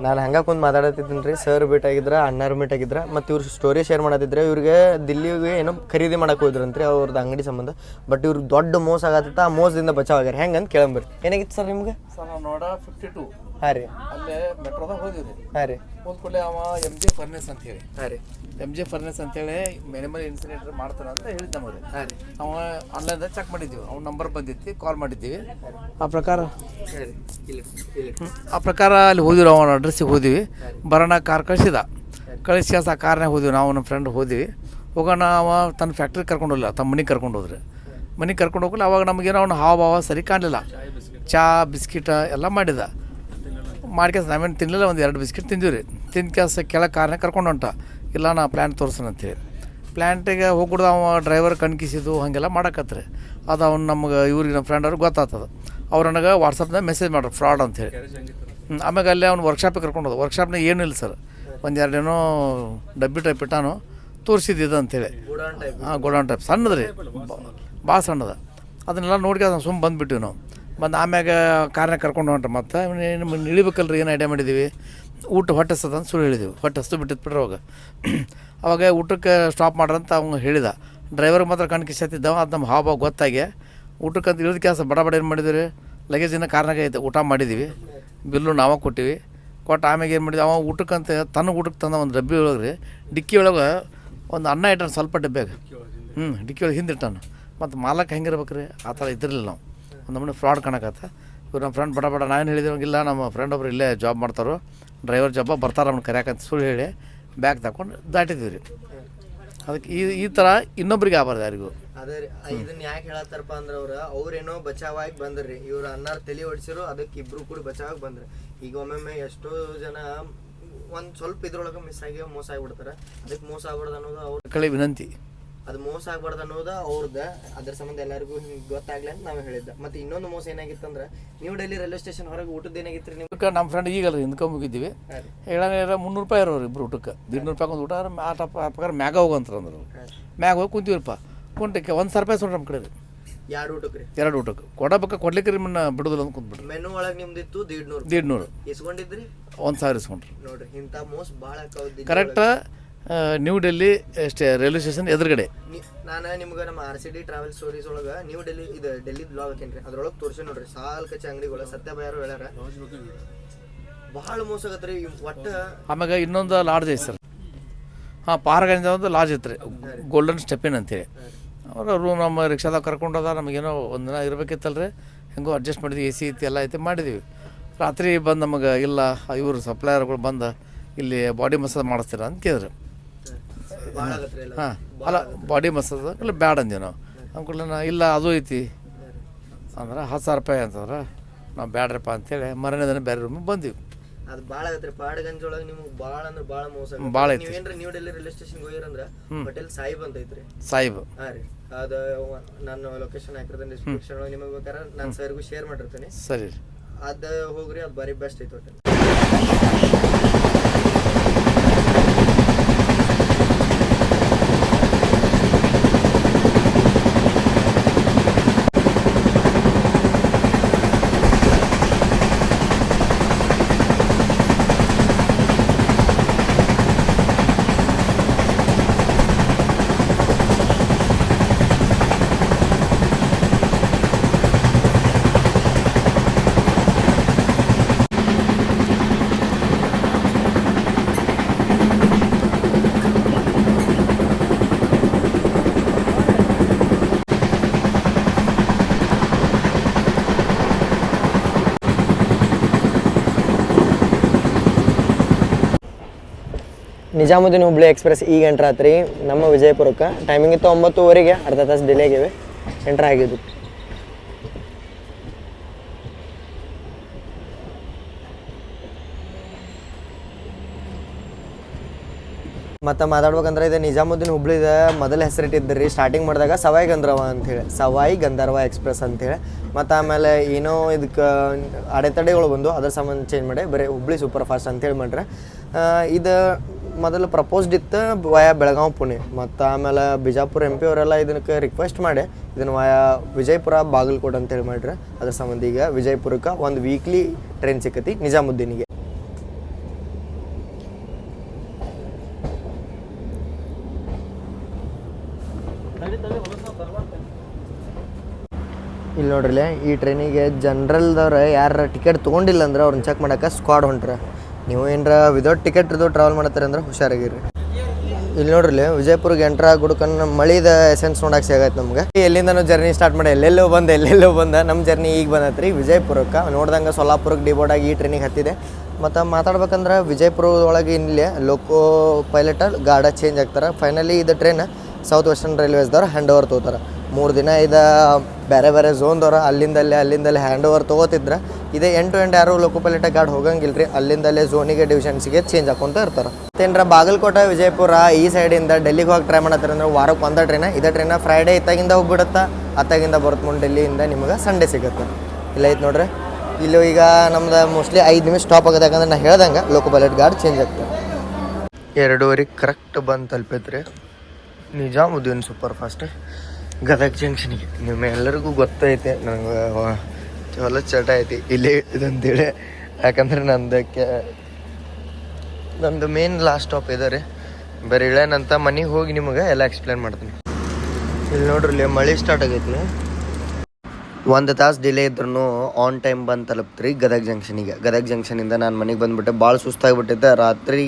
ನಾನು ಹಂಗೆ ಕುಂದು ಮಾತಾಡತ್ತಿದ್ದೀನಿ ರೀ ಸರ್ ಭೇಟಾಗಿದ್ರ ಅಣ್ಣಾರು ಆಗಿದ್ರೆ, ಮತ್ತು ಇವ್ರು ಸ್ಟೋರಿ ಶೇರ್ ಮಾಡತ್ತಿದ್ರೆ ಇವ್ರಿಗೆ ದಿಲ್ಲಿಗೆ ಏನೋ ಖರೀದಿ ಮಾಡೋಕೆ ಹೋದ್ರಂತ್ರಿ ಅವ್ರದ್ದು ಅಂಗಡಿ ಸಂಬಂಧ. ಬಟ್ ಇವ್ರು ದೊಡ್ಡ ಮೋಸ ಆಗತ್ತ ಆ ಮೋಸದಿಂದ ಬಚಾವ್ ಆಗ್ಯಾರ. ಹೆಂಗೆ ಅಂತ ಕೇಳಂಬರ್ರಿ. ಏನಾಗಿತ್ತು ಸರ್ ನಿಮ್ಗೆ? ಸರ್ ನೋಡ ಫಿಫ್ಟಿ ಟು ಹಾಂ ರೀ. ಅಲ್ಲೇ ಮೆಟ್ರೋದಾಗ ಹೋದಿವ್ರಿ. ಹಾಂ ರೀ. ಹೋದ ಕೂಡಲೇ ಅವ ಎಂ ಜೆ ಫರ್ನೆಸ್ ಅಂತ ಹೇಳಿ. ಹಾಂ ರೀ. ಎಂ ಜೆ ಫರ್ನೆಸ್ ಅಂತೇಳಿ ಮಿನಿಮಲ್ ಇನ್ಸಿನೇಟರ್ ಮಾಡ್ತಾನೆ ಅಂತ ಹೇಳಿದ್ದ ನಮಗೆ. ಹಾಂ ರೀ. ಅವ ಆನ್ಲೈನ್ದಾಗ ಚೆಕ್ ಮಾಡಿದ್ದೀವಿ. ಅವ್ನ ನಂಬರ್ ಬಂದಿತ್ತು ಕಾಲ್ ಮಾಡಿದ್ದೀವಿ. ಆ ಪ್ರಕಾರ? ಆ ಪ್ರಕಾರ ಅಲ್ಲಿ ಹೋದಿವಿ ಅವನ ಅಡ್ರೆಸ್ಸಿಗೆ ಹೋದಿವಿ. ಬರೋಣ ಕಾರ್ ಕಳಿಸಿದ. ಕಳಿಸಿ ಆ ಕಾರ್ನಾಗ ಹೋದಿವಿ. ನಾವು ನಮ್ಮ ಫ್ರೆಂಡ್ ಹೋದಿವಿ. ಹೋಗೋಣ ಅವ ತನ್ನ ಫ್ಯಾಕ್ಟ್ರಿಗೆ ಕರ್ಕೊಂಡು ಹೋಗಲ್ಲ ತಮ್ಮ ಮನೆಗೆ ಕರ್ಕೊಂಡು ಹೋದ್ರೆ. ಮನೆಗೆ ಕರ್ಕೊಂಡು ಹೋಗಲ್ಲ ಅವಾಗ ನಮಗೇನೋ ಅವ್ನ ಹಾವ ಭಾವ ಸರಿ ಕಾಣಲಿಲ್ಲ. ಚಾ ಬಿಸ್ಕಿಟ ಎಲ್ಲ ಮಾಡಿದ. ಮಾಡ್ಕೆಸ್ ನಾವೇನು ತಿನ್ನಲಿಲ್ಲ ಒಂದು ಎರಡು ಬಿಸ್ಕೆಟ್ ತಿಂದಿವಿ ರೀ ತಿಂದ ಕೆಲಸ ಕೆಳಗೆ ಕಾರ್ನಾಗ ಕರ್ಕೊಂಡು ಹೊಂಟ. ಇಲ್ಲ ನಾ ಪ್ಲ್ಯಾಂಟ್ ತೋರ್ಸೋಣ ಅಂತೇಳಿ. ಪ್ಲ್ಯಾಂಟಿಗೆ ಹೋಗ್ಬಿಡ್ದು ಅವ ಡ್ರೈವರ್ ಕಣ್ಕಿಸಿದ್ದು ಹಾಗೆಲ್ಲ ಮಾಡಕತ್ರಿ. ಅದು ಅವ್ನು ನಮ್ಗೆ ಇವ್ರಿಗೆ ನಮ್ಮ ಫ್ರೆಂಡ್ ಅವ್ರಿಗೆ ಗೊತ್ತಾಗ್ತದೆ ಅವ್ರು ನನಗೆ ವಾಟ್ಸಪ್ನಾಗ ಮೆಸೇಜ್ ಮಾಡ್ರು ಫ್ರಾಡ್ ಅಂತೇಳಿ. ಆಮೇಲೆ ಆಮ್ಯಾಗ ಅಲ್ಲೇ ಅವ್ನು ವರ್ಕ್ಶಾಪಿಗೆ ಕರ್ಕೊಂಡು ಹೋದ ವರ್ಕ್ಶಾಪ್ನಾಗ ಏನೂ ಇಲ್ಲ ಸರ್. ಒಂದು ಎರಡೇನೋ ಡಬ್ಬಿ ಟೈಪ್ ಇಟ್ಟಾನು ತೋರಿಸಿದ್ದು ಅಂತೇಳಿ. ಹಾಂ ಗೋಡೌನ್ ಟೈಪ್ ಸಣ್ಣದು ರೀ ಭಾಳ ಸಣ್ಣದ. ಅದನ್ನೆಲ್ಲ ನೋಡ್ಕೊಂಡು ಸುಮ್ಮನೆ ಬಂದುಬಿಟ್ಟಿವಿ ನಾವು. ಬಂದು ಆಮ್ಯಾಗ ಕಾರ್ನಾಗ ಕರ್ಕೊಂಡು ಹೊಂಟ್ರೆ. ಮತ್ತೆ ನಿಮ್ಮನ್ನು ಇಳಿಬೇಕಲ್ರಿ, ಏನು ಐಡಿಯಾ ಮಾಡಿದ್ದೀವಿ ಊಟ ಹೊಟ್ಟೆ ಹಸ್ತದ ಅಂತ ಸುಳ್ಳು ಹೇಳಿದ್ವಿ. ಹೊಟ್ಟೆ ಹಸ್ತು ಬಿಟ್ಟಿತ್ತು ಬಿಡ್ರಿ ಅವಾಗ. ಅವಾಗ ಊಟಕ್ಕೆ ಸ್ಟಾಪ್ ಮಾಡ್ರಂತ ಅವ್ನು ಹೇಳಿದ. ಡ್ರೈವರ್ಗೆ ಮಾತ್ರ ಕಣ್ ಕಿಸತ್ತಿದ್ದವ ಅದು ನಮ್ಮ ಹಾವ ಗೊತ್ತಾಗಿ ಊಟಕ್ಕಂತ ಇಳಿದ ಕೆಲಸ ಬಡ ಬಡ ಏನು ಮಾಡಿದ್ವಿ ರೀ ಲಗೇಜಿನ ಕಾರ್ನಾಗ ಐತೆ, ಊಟ ಮಾಡಿದ್ದೀವಿ ಬಿಲ್ಲು ನಾವೇ ಕೊಟ್ಟಿವಿ. ಕೊಟ್ಟು ಆಮ್ಯಾಗ ಏನು ಮಾಡಿದ್ವಿ? ಅವ ಊಟಕ್ಕಂತ ತನ್ನ ಊಟಕ್ಕೆ ತಂದ ಒಂದು ಡಬ್ಬಿ ಒಳಗೆ ರೀ. ಡಿಕ್ಕಿ ಒಳಗೆ ಒಂದು ಅನ್ನ ಇಟ್ಟಾನ ಸ್ವಲ್ಪ ಡಬ್ಬ್ಯಾಗ. ಹ್ಞೂ ಡಿಕ್ಕಿ ಒಳಗೆ ಹಿಂದೆ ಇಟ್ಟಾನ ಮತ್ತು ಮಾಲಕ್ಕೆ ಹೆಂಗಿರ್ಬೇಕು ರೀ ಆ ಥರ ಇದ್ದಿರಲಿಲ್ಲ ನಾವು. ಒಂದು ನಮ್ಮನೆ ಫ್ರಾಡ್ ಕಾಣಕತ್ತ. ಇವ್ರು ನಮ್ಮ ಫ್ರೆಂಡ್ ಬಡ ಬಡ ನಾನು ಹೇಳಿದಂಗಿಲ್ಲ ನಮ್ಮ ಫ್ರೆಂಡ್ ಒಬ್ರು ಇಲ್ಲೇ ಜಾಬ್ ಮಾಡ್ತಾರೋ ಡ್ರೈವರ್ ಜಾಬ ಬರ್ತಾರೆ ಅವ್ನು ಕರ್ಯಾಕಂತ ಸುಳ್ಳು ಹೇಳಿ ಬ್ಯಾಗ್ ತಗೊಂಡು ದಾಟಿದ್ವಿ ರೀ ಅದಕ್ಕೆ ಈ ಈ ಥರ ಇನ್ನೊಬ್ರಿಗೆ ಆಗಬಾರ್ದು ಯಾರಿಗೂ. ಅದೇ ರೀ ಇದನ್ನ ಯಾಕೆ ಹೇಳತ್ತಾರಪ್ಪ ಅಂದ್ರೆ ಅವ್ರ ಅವ್ರೇನೋ ಬಚಾವಾಗಿ ಬಂದ್ರಿ. ಇವ್ರು ಅನ್ನಾರ್ ತಲೆ ಹೊಡಿಸಿರು ಅದಕ್ಕೆ ಇಬ್ರು ಕೂಡ ಬಚಾವಾಗಿ ಬಂದ್ರಿ. ಈಗ ಒಮ್ಮೊಮ್ಮೆ ಎಷ್ಟೋ ಜನ ಒಂದ್ ಸ್ವಲ್ಪ ಇದ್ರೊಳಗೆ ಮಿಸ್ ಆಗಿ ಮೋಸ ಆಗಿಬಿಡ್ತಾರೆ. ಅದಕ್ಕೆ ಮೋಸ ಆಗ್ಬಾರ್ದು ಅನ್ನೋದು ಅವ್ರ ಕಳೆ ವಿನಂತಿ. ಅದು ಮೋಸ ಆಗ್ಬಾರ್ದು ಅನ್ನೋದು ಅವ್ರದ ಅದ್ರ ಸಂಬಂಧ ಎಲ್ಲರಿಗೂ ಹಿಂಗ್ ಗೊತ್ತಾಗ್ಲಿ ಅಂತ ನಾವು ಹೇಳಿದ್ದ. ಮತ್ತೆ ಇನ್ನೊಂದು ಮೋಸ ಏನಾಗಿತ್ತಂದ್ರ ನ್ಯೂ ಡೆಲ್ಲಿ ರೈಲ್ವೆ ಸ್ಟೇಷನ್ ಹೊರಗೆ ಊಟದ ಏನಾಗಿತ್ತು ರೀ ಊಟಕ್ಕೆ ನಮ್ಮ ಫ್ರೆಂಡ್ ಈಗಲ್ಲ ಹಿಂದ್ಕೊಂಡ್ ಮುಗಿದ್ದೀವಿ. ಹೇಳಂಗ ಮುನ್ನೂರು ರೂಪಾಯಿ ಇರೋರು ಇಬ್ರು ಊಟಕ್ಕೆ. ದಿಡ್ನೂರು ರೂಪಾಯಿ ಒಂದು ಊಟ ಆ ಟಪ್ ಆ ಪ್ರಕಾರ ಮ್ಯಾಗ ಹೋಗಂತಾರೆ ಅಂದ್ರು ಮ್ಯಾಗ ಹೋಗಿ ಕುಂತೀವಿರಪ್ಪ. ಕುಂಟಕ್ಕೆ ಒಂದು ಸಾವಿರ ರೂಪಾಯಿ ಸುಂಡ್ರಿ ನಮ್ಮ ಕಡೆ ರೀ ಎರಡು ಊಟಕ್ಕೆ ರೀ? ಎರಡು ಊಟಕ್ಕೆ. ಕೊಡಬೇಕ ಕೊಡ್ಲಿಕ್ಕೆ ರೀ ನಿಮ್ಮನ್ನ ಬಿಡುದಿಲ್ಲ ಅಂತ ಕುಂತ್ಬಿಡ್ರಿ ಮೆನು ಒಳಗೆ ನಿಮ್ದಿತ್ತು ದೀಡ್ನೂರು ದೀಡ್ನೂರು. ಇಸ್ಕೊಂಡಿದ್ರಿ? ಒಂದು ಸಾವಿರ ಇಸ್ಕೊಂಡ್ರಿ. ನೋಡ್ರಿ ಇಂಥ ಮೋಸ ಭಾಳ correct new Delhi railway station ಎದುರುಗಡೆ. ನಾನು ನಿಮ್ಗೆ ನಮ್ಮ R C D travel stories ಒಳಗೆ ನ್ಯೂ ಡೆಲ್ಲಿ ಇದು ಡೆಲ್ಲಿ ಬ್ಲಾಗ್ ಹಾಕೇನ್ರಿ. ಅದ್ರೊಳಗೆ ತೋರಿಸಿ ನೋಡ್ರಿ. ಸಾಲ್ ಕಚ್ಚಿ ಅಂಗಡಿಗಳು ಸತ್ಯ ಬಯಾರು ಹೇಳ್ಯಾರ. ಭಾಳ ಮೋಸ ಆಗತ್ರಿ. ಒಟ್ಟ ಆಮ್ಯಾಗ ಇನ್ನೊಂದು ಲಾಡ್ಜ್ ಐತೆ ಸರ್. ಹಾಂ ಪಾರಗಂಜ ಒಂದು ಲಾಡ್ಜ್ ಐತೆ ರೀ. ಗೋಲ್ಡನ್ ಸ್ಟೆಪಿನ್ ಅಂತೇಳಿ ಅವರು ರೂಮ್ ನಮ್ಮ ರಿಕ್ಷಾದಾಗ ಕರ್ಕೊಂಡು ಹೋದ ನಮಗೇನೋ ಒಂದು ದಿನ ಇರಬೇಕಿತ್ತಲ್ರಿ. ಹೆಂಗೋ ಅಡ್ಜಸ್ಟ್ ಮಾಡಿದ್ವಿ ಎ ಸಿ ಐತಿ ಎಲ್ಲ ಐತಿ ಮಾಡಿದ್ವಿ. ರಾತ್ರಿ ಬಂದು ನಮಗೆ ಇಲ್ಲ ಇವರು ಸಪ್ಲೈಯರ್ಗಳು ಬಂದು ಇಲ್ಲಿ ಬಾಡಿ ಮಸಾಜ್ ಮಾಡಿಸ್ತೀರ ಅಂತ ಕೇಳಿದ್ರು. ಹಾಂ ಅಲ್ಲ ಬಾಡಿ ಮಸಾಜ್ ಇಲ್ಲ ಬ್ಯಾಡ ಅಂದ್ವಿ ನಾವು ನಾ ಇಲ್ಲ ಅದು ಐತಿ. ಅಂದ್ರೆ ಹತ್ತು ಸಾವಿರ ರೂಪಾಯಿ ಅಂತಂದ್ರೆ ನಾವು ಬ್ಯಾಡ್ರಪ್ಪ ಅಂತೇಳಿ ಮರನೇ ದಿನ ಬೇರೆ ರೂಮಿಗೆ ಬಂದಿವಿ. ಅದು ಭಾಳ ಆಗತ್ರಿ ಪಾಡಗಂಜ್ ಒಳಗೆ ನಿಮ್ಗೆ ಭಾಳ ಅಂದ್ರೆ ಭಾಳ ಮೋಸ. ಭಾಳ ಐತಿ. ನೀವೇನ್ರ ನ್ಯೂ ಡೆಲ್ಲಿ ರೈಲ್ವೆ ಸ್ಟೇಷನ್ಗೆ ಹೋಗಿರಂದ್ರ ಹೋಟೆಲ್ ಸಾಯಿಬ್ ಅಂತ ಐತ್ರಿ. ಸಾಯಿಬ್ ಹಾಂ ರೀ. ಅದು ನಾನು ಲೊಕೇಶನ್ ಹಾಕಿರ್ತೀನಿ ಡಿಸ್ಕ್ರಿಪ್ಷನ್ ಒಳಗೆ ನಿಮಗೆ ಬೇಕಾದ್ರೆ ನಾನು ಸರ್ಗೂ ಶೇರ್ ಮಾಡಿರ್ತೀನಿ. ಸರಿ ಅದು ಹೋಗ್ರಿ ಅದು ಬರೀ ಬೆಸ್ಟ್ ಐತೆ ಹೋಟೆಲ್ ನಿಜಾಮುದ್ದೀನ್ ಹುಬ್ಳಿ ಎಕ್ಸ್ಪ್ರೆಸ್ ಈಗ ಎಂಟ್ರ್ ಆತ್ರಿ. ನಮ್ಮ ವಿಜಯಪುರಕ್ಕೆ. ಟೈಮಿಂಗ್ ಇತ್ತು ಒಂಬತ್ತುವರೆಗೆ. ಅರ್ಧ ತಾಸು ಡಿಲೇ ಆಗಿವೆ. ಎಂಟ್ರ್ ಆಗಿದ್ದು. ಮತ್ತು ಮಾತಾಡ್ಬೇಕಂದ್ರೆ ಇದು ನಿಜಾಮುದ್ದೀನ್ ಹುಬ್ಳಿದ ಮೊದಲ ಹೆಸರಿಟ್ಟಿದ್ದು ರೀ ಸ್ಟಾರ್ಟಿಂಗ್ ಮಾಡಿದಾಗ ಸವಾಯಿ ಗಂಧರ್ವ ಅಂಥೇಳಿ ಸವಾಯಿ ಗಂಧರ್ವ ಎಕ್ಸ್ಪ್ರೆಸ್ ಅಂಥೇಳಿ ಮತ್ತು ಆಮೇಲೆ ಏನೋ ಇದಕ್ಕೆ ಅಡೆತಡೆಗಳು ಬಂದು ಅದ್ರ ಸಂಬಂಧ ಚೇಂಜ್ ಮಾಡಿ ಬರೀ ಹುಬ್ಳಿ ಸೂಪರ್ ಫಾಸ್ಟ್ ಅಂತೇಳಿ ಮಾಡ್ರೆ. ಇದು ಮೊದಲು ಪ್ರಪೋಸ್ಡ್ ಇತ್ತು ವಯ ಬೆಳಗಾವ್ ಪುಣೆ. ಮತ್ತು ಆಮೇಲೆ ಬಿಜಾಪುರ ಎಂ ಪಿ ಅವರೆಲ್ಲ ಇದಕ್ಕೆ ರಿಕ್ವೆಸ್ಟ್ ಮಾಡಿ ಇದನ್ನು ವಯ ವಿಜಯಪುರ ಬಾಗಲಕೋಟೆ ಅಂತೇಳಿ ಮಾಡ್ರೆ. ಅದ್ರ ಸಂಬಂಧ ಈಗ ವಿಜಯಪುರಕ್ಕೆ ಒಂದು ವೀಕ್ಲಿ ಟ್ರೈನ್ ಸಿಕ್ಕತಿ ನಿಜಾಮುದ್ದೀನಿಗೆ ಇಲ್ಲಿ ನೋಡ್ರಿಲೆ, ಈ ಟ್ರೈನಿಗೆ ಜನ್ರಲ್ದವ್ರು ಯಾರ ಟಿಕೆಟ್ ತೊಗೊಂಡಿಲ್ಲ ಅಂದ್ರೆ ಅವ್ರನ್ನ ಚೆಕ್ ಮಾಡೋಕೆ ಸ್ಕ್ವಾಡ್ ಹೊಂಟ್ರ. ನೀವು ಏನರ ವಿದೌಟ್ ಟಿಕೆಟ್ ಇರೋದು ಟ್ರಾವೆಲ್ ಮಾಡ್ತಾರೆ ಅಂದ್ರೆ ಹುಷಾರಾಗಿರಿ ಇಲ್ಲಿ ನೋಡ್ರಿ ವಿಜಯಪುರ್ಗೆ ಎಂಟ್ರ ಗುಡ್ಕನ್ ಮಳಿದ ಎಸೆನ್ಸ್ ನೋಡಕ್ಕೆ ಸಿಗತ್ತೆ ನಮ್ಗೆ. ಎಲ್ಲಿಂದನೂ ಜರ್ನಿ ಸ್ಟಾರ್ಟ್ ಮಾಡಿ, ಎಲ್ಲೆಲ್ಲೋ ಬಂದ ಎಲ್ಲೆಲ್ಲೋ ಬಂದ ನಮ್ಮ ಜರ್ನಿ ಈಗ ಬಂದತ್ರಿ ವಿಜಯಪುರಕ್ಕೆ. ನೋಡ್ದಂಗೆ ಸೊಲ್ಲಾಪುರಕ್ಕೆ ಡಿಬೋರ್ಡಾಗಿ ಈ ಟ್ರೈನಿಗೆ ಹತ್ತಿದೆ. ಮತ್ತು ಮಾತಾಡ್ಬೇಕಂದ್ರೆ ವಿಜಯಪುರದೊಳಗೆ ಇಲ್ಲಿ ಲೋಕೋ ಪೈಲಟ್ ಗಾರ್ಡ ಚೇಂಜ್ ಆಗ್ತಾರೆ. ಫೈನಲಿ ಇದು ಟ್ರೈನ್ ಸೌತ್ ವೆಸ್ಟರ್ನ್ ರೈಲ್ವೇಸ್ದವ್ರು ಹ್ಯಾಂಡ್ ಓವರ್ ತೊಗೋತಾರೆ. ಮೂರು ದಿನ ಇದು ಬೇರೆ ಬೇರೆ ಝೋನ್ದವ್ರ ಅಲ್ಲಿಂದಲ್ಲೇ ಅಲ್ಲಿಂದಲ್ಲೇ ಹ್ಯಾಂಡ್ ಓವರ್ ತೊಗೋತಿದ್ರೆ. ಇದೇ ಎಂಟು ಎಂಟು ಯಾರು ಲೋಕೋ ಪೈಲಟ್ ಗಾರ್ಡ್ ಹೋಗಂಗಿಲ್ಲ ರೀ ಅಲ್ಲಿಂದಲ್ಲೇ ಝೋನಿಗೆ ಡಿವಿಷನ್ಸ್ಗೆ ಚೇಂಜ್ ಹಾಕೊಂತ ಇರ್ತಾರೆ. ಮತ್ತೇನ್ರ ಬಾಗಲಕೋಟೆ, ವಿಜಯಪುರ, ಈ ಸೈಡಿಂದ ಡೆಲ್ಲಿಗೆ ಹೋಗಿ ಟ್ರೈ ಮಾಡತ್ತಾರೆ ಅಂದ್ರೆ ವಾರಕ್ಕೆ ಒಂದೇ ಟ್ರೈನ ಇದೇ ಟ್ರೈನ ಫ್ರೈಡೇ ಇತ್ತಾಗಿಂದ ಹೋಗ್ಬಿಡುತ್ತೆ, ಅತ್ತಾಗಿಂದ ಬರುತ್ತೆ ಮುಂದೆ ಡೆಲ್ಲಿಯಿಂದ ನಿಮಗೆ ಸಂಡೇ ಸಿಗುತ್ತೆ. ಇಲ್ಲ ಐತೆ ನೋಡ್ರಿ. ಇಲ್ಲಿ ಈಗ ನಮ್ದು ಮೋಸ್ಟ್ಲಿ ಐದು ನಿಮಿಷ ಸ್ಟಾಪ್ ಆಗುತ್ತೆ, ಯಾಕಂದ್ರೆ ನಾ ಹೇಳ್ದಂಗೆ ಲೋಕೋ ಗಾರ್ಡ್ ಚೇಂಜ್ ಆಗ್ತದೆ. ಎರಡೂವರೆಗೆ ಕರೆಕ್ಟ್ ಬಂದು ತಲುಪೈತ್ರಿ. ನಿಜಾಮುದ್ದೀನ್ ಸೂಪರ್ ಫಾಸ್ಟ್ ಗದಗ ಜಂಕ್ಷನ್ಗೆ ನಿಮ್ಮ ಎಲ್ಲರಿಗೂ ಗೊತ್ತೈತೆ ನನಗೆ ಹೊಲ ಚಟ ಐತಿ. ಇಲ್ಲೇ ಇದಂತೇಳಿ ಯಾಕಂದ್ರೆ ನಂದಕ್ಕೆ, ನಂದು ಮೇನ್ ಲಾಸ್ಟ್ ಸ್ಟಾಪ್ ಇದೆ ರೀ. ಬರೀ ಮನೆಗೆ ಹೋಗಿ ನಿಮಗೆ ಎಲ್ಲ ಎಕ್ಸ್ಪ್ಲೇನ್ ಮಾಡ್ತೀನಿ. ಇಲ್ಲಿ ನೋಡ್ರಿ ಮಳೆ ಸ್ಟಾರ್ಟ್ ಆಗೈತಿ ಒಂದು ತಾಸು ಡಿಲೇ ಇದ್ರೂ ಆನ್ ಟೈಮ್ ಬಂದು ರೀ ಗದಗ ಜಂಕ್ಷನಿಗೆ ಗದಗ ಜಂಕ್ಷನಿಂದ ನಾನು ಮನೆಗೆ ಬಂದುಬಿಟ್ಟೆ ಭಾಳ ಸುಸ್ತಾಗಿಬಿಟ್ಟಿದ್ದೆ. ರಾತ್ರಿ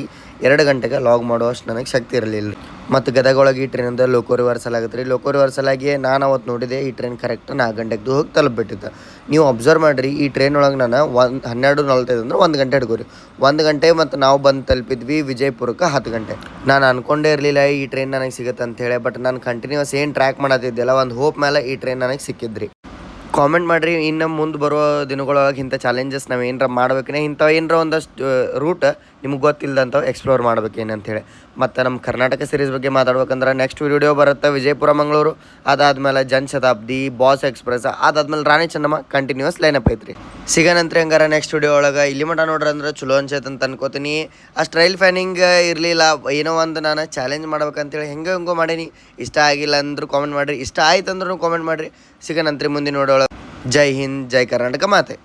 ಎರಡು ಗಂಟೆಗೆ ಲಾಗ್ ಮಾಡುವಷ್ಟು ನನಗೆ ಶಕ್ತಿ ಇರಲಿಲ್ಲ. ಮತ್ತು ಗದಗ ಒಳಗೆ ಈ ಟ್ರೈನಿಂದ ಲೋಕೋ ರಿವರ್ಸಲ್ ಆಗುತ್ತೆ ರೀ ಲೋಕೋ ರಿವರ್ಸಲ್ ಆಗಿ ನಾನು ಅವತ್ತು ನೋಡಿದೆ ಈ ಟ್ರೈನ್ ಕರೆಕ್ಟ್ ನಾಲ್ಕು ಗಂಟೆಗೆ ಹೋಗಿ ತಲುಪಿಬಿಟ್ಟಿದ್ದೆ ನೀವು ಅಬ್ಸರ್ವ್ ಮಾಡಿರಿ, ಈ ಟ್ರೈನ್ ಒಳಗೆ ನಾನು ಒಂದು ಹನ್ನೆರಡು ನಲ್ವತ್ತೈದು ಅಂದ್ರೆ ಒಂದು ಗಂಟೆ ಹಿಡ್ಕೋರಿ. ಒಂದು ಗಂಟೆ ಮತ್ತು ನಾವು ಬಂದು ತಲುಪಿದ್ವಿ ವಿಜಯಪುರಕ್ಕೆ ಹತ್ತು ಗಂಟೆ. ನಾನು ಅಂದ್ಕೊಂಡೇ ಇರಲಿಲ್ಲ ಈ ಟ್ರೈನ್ ನನಗೆ ಸಿಗುತ್ತೆ ಅಂತೇಳಿ ಬಟ್ ನಾನು ಕಂಟಿನ್ಯೂಸ್ ಏನು ಟ್ರ್ಯಾಕ್ ಮಾಡತ್ತಿದ್ದೆಲ್ಲ ಒಂದು ಹೋಪ್ ಮೇಲೆ ಈ ಟ್ರೈನ್ ನನಗೆ ಸಿಕ್ಕಿದ್ರಿ. ಕಾಮೆಂಟ್ ಮಾಡಿರಿ, ಇನ್ನು ಮುಂದೆ ಬರೋ ದಿನಗಳೊಳಗೆ ಇಂಥ ಚಾಲೆಂಜಸ್ ನಾವು ಏನರ ಮಾಡ್ಬೇಕೇ ಇಂಥ ಏನರ ಒಂದಷ್ಟು ರೂಟ್ ನಿಮ್ಗೆ ಗೊತ್ತಿಲ್ಲದಂಥವು ಎಕ್ಸ್ಪ್ಲೋರ್ ಮಾಡ್ಬೇಕೇನಂತೇಳಿ ಮತ್ತು ನಮ್ಮ ಕರ್ನಾಟಕ ಸೀರೀಸ್ ಬಗ್ಗೆ ಮಾತಾಡ್ಬೇಕಂದ್ರೆ ನೆಕ್ಸ್ಟ್ ವಿಡಿಯೋ ಬರುತ್ತೆ ವಿಜಯಪುರ, ಮಂಗಳೂರು. ಅದಾದಮೇಲೆ ಜನ್ ಶತಾಬ್ದಿ, ಬಾಸ್ ಎಕ್ಸ್ಪ್ರೆಸ್, ಅದಾದ್ಮೇಲೆ ರಾಣಿ ಚೆನ್ನಮ್ಮ ಕಂಟಿನ್ಯೂಸ್ ಲೈನಪ್ ಐತ್ರಿ. ಸಿಗನಂತ್ರಿ ಹಂಗಾರ ನೆಕ್ಸ್ಟ್ ವಿಡಿಯೋ ಒಳಗೆ? ಇಲ್ಲಿ ಮಟ ನೋಡ್ರಿ ಅಂದ್ರೆ ಚಲೋ ಅನ್ಸೈತೆ ಅಂತ ಅನ್ಕೋತೀನಿ. ಅಷ್ಟು ರೈಲ್ ಫ್ಯಾನಿಂಗ್ ಇರಲಿಲ್ಲ. ಏನೋ ಒಂದು ನಾನು ಚಾಲೆಂಜ್ ಮಾಡ್ಬೇಕಂತೇಳಿ ಹೆಂಗೆ ಹೆಂಗೋ ಮಾಡೀನಿ. ಇಷ್ಟ ಆಗಿಲ್ಲ ಅಂದ್ರೂ ಕಾಮೆಂಟ್ ಮಾಡಿರಿ. ಇಷ್ಟ ಆಯ್ತು ಅಂದ್ರೂ ಕಾಮೆಂಟ್ ಮಾಡಿರಿ. ಸಿಗನಂತ್ರಿ ಮುಂದಿನ ನೋಡೋಳಗೆ ಜೈ ಹಿಂದ್, ಜೈ ಕರ್ನಾಟಕ ಮಾತೆ.